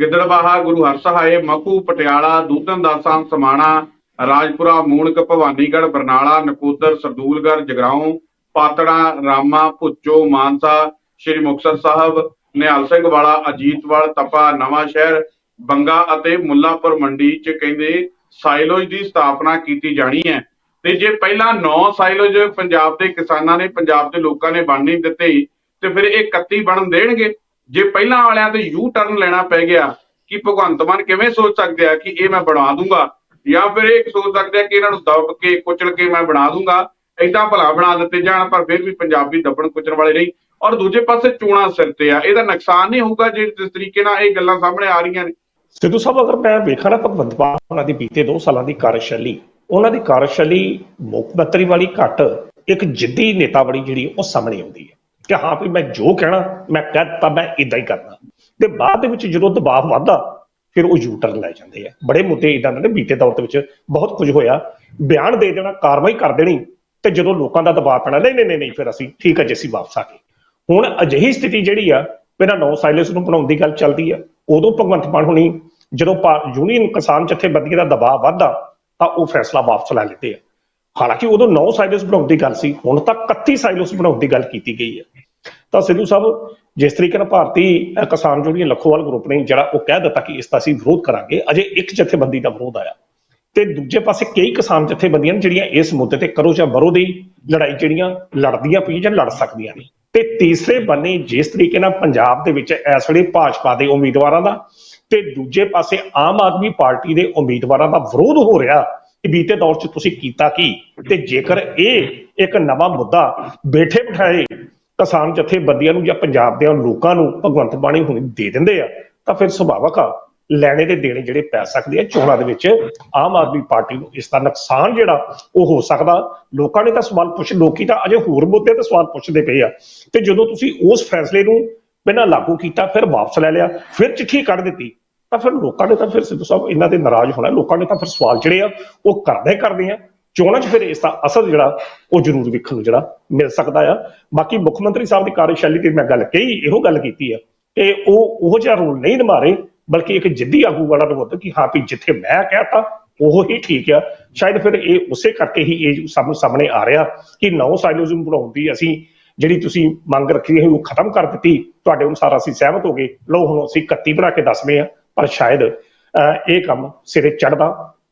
ਗਿੱਦੜਬਾਹਾ ਗੁਰੂ ਹਰਸਹਾਏ ਮਖੂ, ਪਟਿਆਲਾ, ਦੂਧਨ ਦਾਸਾਂ ਸਮਾਣਾ, ਰਾਜਪੁਰਾ ਮੂਣਕ ਭਵਾਨੀਗੜ੍ਹ, ਬਰਨਾਲਾ, ਨਕੋਦਰ, ਸਰਦੂਲਗੜ੍ਹ, ਜਗਰਾਉਂ, ਪਾਤੜਾ, ਰਾਮਾ, ਭੁੱਚੋ, ਮਾਨਸਾ, ਸ਼੍ਰੀ ਮੁਕਤਸਰ ਸਾਹਿਬ, ਨਿਹਾਲ ਸਿੰਘ ਵਾਲਾ, ਅਜੀਤਵਾਲ, ਤਪਾ, ਨਵਾਂ ਸ਼ਹਿਰ, ਬੰਗਾ ਅਤੇ ਮੁੱਲਾਪੁਰ ਮੰਡੀ ਚ ਕਹਿੰਦੇ ਸਾਇਲੋਜ ਦੀ ਸਥਾਪਨਾ ਕੀਤੀ ਜਾਣੀ ਹੈ। ਤੇ ਜੇ ਪਹਿਲਾਂ 9 ਸਾਇਲੋਜ ਪੰਜਾਬ ਦੇ ਕਿਸਾਨਾਂ ਨੇ, ਪੰਜਾਬ ਦੇ ਲੋਕਾਂ ਨੇ ਬਣ ਨਹੀਂ ਦਿੱਤੇ, ਤੇ ਫਿਰ ਇਹ 31 ਬਣਨ ਦੇਣਗੇ। ਜੇ ਪਹਿਲਾਂ ਵਾਲਿਆਂ ਤੇ ਯੂ ਟਰਨ ਲੈਣਾ ਪੈ ਗਿਆ, ਕਿ ਭਗਵੰਤ ਮਾਨ ਕਿਵੇਂ ਸੋਚ ਸਕਦੇ ਆ ਕਿ ਇਹ ਮੈਂ ਬਣਾ ਦੂੰਗਾ? ਜਾਂ ਫਿਰ ਇਹ ਸੋਚ ਸਕਦੇ ਆ ਕਿ ਇਹਨਾਂ ਨੂੰ ਦਬ ਕੇ, ਕੁਚਲ ਕੇ ਮੈਂ ਬਣਾ ਦੂੰਗਾ? ਏਦਾਂ ਭਲਾ ਬਣਾ ਦਿੱਤੇ ਜਾਣ, ਪਰ ਫਿਰ ਵੀ ਪੰਜਾਬੀ ਦੱਬਣ ਕੁਚਣ ਵਾਲੇ ਨਹੀਂ ਔਰ ਦੂਜੇ ਪਾਸੇ ਚੋਣਾਂ ਸਿਰ ਤੇ ਆ, ਇਹਦਾ ਨੁਕਸਾਨ ਨਹੀਂ ਹੋਊਗਾ ਜੇ ਜਿਸ ਤਰੀਕੇ ਨਾਲ ਇਹ ਗੱਲਾਂ ਸਾਹਮਣੇ ਆ ਰਹੀਆਂ ਨੇ। ਸਿੱਧੂ ਸਾਹਿਬ, ਅਗਰ ਮੈਂ ਵੇਖਾਂ ਨਾ ਭਗਵੰਤ ਮਾਨ ਉਹਨਾਂ ਦੀ ਬੀਤੇ 2 ਸਾਲਾਂ ਦੀ ਕਾਰਜਸ਼ੈਲੀ, ਉਹਨਾਂ ਦੀ ਕਾਰਜਸ਼ੈਲੀ ਮੁੱਖ ਮੰਤਰੀ ਵਾਲੀ ਘੱਟ, ਇੱਕ ਜਿੱਦੀ ਨੇਤਾ ਬੜੀ ਜਿਹੜੀ, ਉਹ ਸਾਹਮਣੇ ਆਉਂਦੀ ਹੈ। ਕਿ ਹਾਂ ਵੀ ਮੈਂ ਜੋ ਕਹਿਣਾ, ਮੈਂ ਕਹਿ ਦਿੱਤਾ, ਮੈਂ ਇਦਾਂ ਹੀ ਕਰਨਾ। ਤੇ ਬਾਅਦ ਦੇ ਵਿੱਚ ਜਦੋਂ ਦਬਾਅ ਵੱਧਦਾ, ਫਿਰ ਉਹ ਯੂਟਰਨ ਲੈ ਜਾਂਦੇ ਆ। ਬੜੇ ਮੁੱਦੇ ਇਦਾਂ ਦੇ ਬੀਤੇ ਦੌਰ ਦੇ ਵਿੱਚ ਬਹੁਤ ਕੁਝ ਹੋਇਆ। ਬਿਆਨ ਦੇ ਦੇਣਾ, ਕਾਰਵਾਈ ਕਰ ਦੇਣੀ, ਤੇ ਜਦੋਂ ਲੋਕਾਂ ਦਾ ਦਬਾਅ ਪੈਣਾ, ਨਹੀਂ ਨਹੀਂ ਨਹੀਂ, ਫਿਰ ਅਸੀਂ ਠੀਕ ਹੈ ਜੇ ਅਸੀਂ ਵਾਪਸ ਆ ਗਏ। ਹੁਣ ਅਜਿਹੀ ਸਥਿਤੀ ਜਿਹੜੀ ਆ ਬਿਨਾਂ ਨੌ ਸਾਇਲੈਂਸ ਨੂੰ ਬਣਾਉਣ ਦੀ ਗੱਲ ਚੱਲਦੀ ਆ। ਉਦੋਂ ਭਗਵੰਤ ਮਾਨ ਹੁਣੀ ਜਦੋਂ ਪਾ- ਯੂਨੀਅਨ ਕਿਸਾਨ ਜਥੇਬੰਦੀਆਂ ਦਾ ਦਬਾਅ ਵੱਧਦਾ, ਤਾਂ ਉਹ ਫੈਸਲਾ ਵਾਪਸ ਲੈ ਲੈਂਦੇ ਆ। ਹਾਲਾਂਕਿ ਉਦੋਂ ਨੌ ਸਾਇਲੈਂਸ ਬਣਾਉਣ ਦੀ ਗੱਲ ਸੀ, ਹੁਣ ਤਾਂ 31 ਸਾਇਲੈਂਸ ਬਣਾਉਣ ਦੀ ਗੱਲ ਕੀਤੀ ਗਈ ਹੈ। ਤਾਂ ਸਿੱਧੂ ਸਾਹਿਬ, ਜਿਸ ਤਰੀਕੇ ਨਾਲ ਭਾਰਤੀ ਕਿਸਾਨ ਯੂਨੀਅਨ ਲਖੋਵਾਲ ਗਰੁੱਪ ਨੇ ਜਿਹੜਾ ਉਹ ਕਹਿ ਦਿੱਤਾ ਕਿ ਇਸ ਦਾ ਅਸੀਂ ਵਿਰੋਧ ਕਰਾਂਗੇ, ਅਜੇ ਇੱਕ ਜਥੇਬੰਦੀ ਦਾ ਵਿਰੋਧ ਆਇਆ। ਤੇ ਦੂਜੇ ਪਾਸੇ ਕਈ ਕਿਸਾਨ ਜਥੇਬੰਦੀਆਂ ਨੇ ਜਿਹੜੀਆਂ ਇਸ ਮੁੱਦੇ ਤੇ ਕਰੋ ਜਾਂ ਬਰੋ ਦੀ ਲੜਾਈ ਜਿਹੜੀਆਂ ਲੜਦੀਆਂ ਪਈਆਂ ਜਾਂ ਲੜ ਸਕਦੀਆਂ ਨੇ। ਤੇ ਤੀਸਰੇ ਬੰਨੇ ਜਿਸ ਤਰੀਕੇ ਨਾਲ ਪੰਜਾਬ ਦੇ ਵਿੱਚ ਇਸ ਵੇਲੇ ਭਾਜਪਾ ਦੇ ਉਮੀਦਵਾਰਾਂ ਦਾ ਤੇ ਦੂਜੇ ਪਾਸੇ ਆਮ ਆਦਮੀ ਪਾਰਟੀ ਦੇ ਉਮੀਦਵਾਰਾਂ ਦਾ ਵਿਰੋਧ ਹੋ ਰਿਹਾ ਕਿ ਬੀਤੇ ਦੌਰ 'ਚ ਤੁਸੀਂ ਕੀਤਾ ਕੀ? ਤੇ ਜੇਕਰ ਇਹ ਇੱਕ ਨਵਾਂ ਮੁੱਦਾ ਬੈਠੇ ਬਿਠਾਏ ਕਿਸਾਨ ਜਥੇਬੰਦੀਆਂ ਨੂੰ ਜਾਂ ਪੰਜਾਬ ਦੇ ਲੋਕਾਂ ਨੂੰ ਭਗਵੰਤ ਬਾਣੀ ਹੁਣ ਦੇ ਦਿੰਦੇ ਆ, ਤਾਂ ਫਿਰ ਸੁਭਾਵਕ ਆ, ਲੈਣੇ ਦੇ ਦੇਣੇ ਜਿਹੜੇ ਪੈ ਸਕਦੇ ਆ ਚੋਣਾਂ ਦੇ ਵਿੱਚ, ਆਮ ਆਦਮੀ ਪਾਰਟੀ ਨੂੰ ਇਸ ਦਾ ਨੁਕਸਾਨ ਜਿਹੜਾ ਉਹ ਹੋ ਸਕਦਾ। ਲੋਕਾਂ ਨੇ ਤਾਂ ਸਵਾਲ ਪੁੱਛ, ਲੋਕੀ ਤਾਂ ਅਜੇ ਹੋਰ ਮੁੱਦੇ ਤੇ ਸਵਾਲ ਪੁੱਛਦੇ ਪਏ ਆ। ਤੇ ਜਦੋਂ ਤੁਸੀਂ ਉਸ ਫੈਸਲੇ ਨੂੰ ਪਹਿਲਾਂ ਲਾਗੂ ਕੀਤਾ, ਫਿਰ ਵਾਪਸ ਲੈ ਲਿਆ, ਫਿਰ ਚਿੱਠੀ ਕੱਢ ਦਿੱਤੀ ਤਾਂ ਫਿਰ ਲੋਕਾਂ ਨੇ ਤਾਂ ਫਿਰ ਸਿੱਧੂ ਸਾਹਿਬ ਇਹਨਾਂ ਦੇ ਨਾਰਾਜ਼ ਹੋਣਾ, ਲੋਕਾਂ ਨੇ ਤਾਂ ਫਿਰ ਸਵਾਲ ਜਿਹੜੇ ਆ ਉਹ ਕਰਦੇ ਕਰਦੇ ਆ। ਚੋਣਾਂ 'ਚ ਫਿਰ ਇਸ ਦਾ ਅਸਰ ਜਿਹੜਾ, ਉਹ ਜ਼ਰੂਰ ਵੇਖਣ ਨੂੰ ਜਿਹੜਾ ਮਿਲ ਸਕਦਾ ਆ। ਬਾਕੀ ਮੁੱਖ ਮੰਤਰੀ ਸਾਹਿਬ ਦੀ ਕਾਰਜਸ਼ੈਲੀ ਤੇ ਮੈਂ ਗੱਲ ਕਹੀ, ਇਹੋ ਗੱਲ ਕੀਤੀ ਆ ਕਿ ਉਹ ਉਹ ਜਿਹਾ ਰੋਲ ਨਹੀਂ ਨਿਭਾ ਰਹੇ ਬਲਕਿ ਇੱਕ ਜਿੱਦੀ ਆਗੂ ਵਾਲਾ ਰੋਲ ਕਿ ਹਾਂ ਵੀ ਜਿੱਥੇ ਮੈਂ ਕਹਿਤਾ, ਉਹ ਹੀ ਠੀਕ ਆ। ਸ਼ਾਇਦ ਫਿਰ ਇਹ ਉਸੇ ਕਰਕੇ ਹੀ ਇਹ ਸਭ ਸਾਹਮਣੇ ਆ ਰਿਹਾ ਕਿ ਨੌ ਸਾਈਲੋਜ਼ਮ ਬਣਾਉਣ ਦੀ ਅਸੀਂ ਜਿਹੜੀ ਤੁਸੀਂ ਮੰਗ ਰੱਖੀ ਹੈ ਉਹ ਖਤਮ ਕਰ ਦਿੱਤੀ। ਤੁਹਾਡੇ ਅਨੁਸਾਰ ਅਸੀਂ ਸਹਿਮਤ ਹੋ ਗਏ। ਲਓ ਹੁਣ ਅਸੀਂ 31 ਬਣਾ ਕੇ ਦੱਸਵੇਂ ਆ। ਪਰ ਸ਼ਾਇਦ ਇਹ ਕੰਮ ਸਿਰੇ ਚੜਦਾ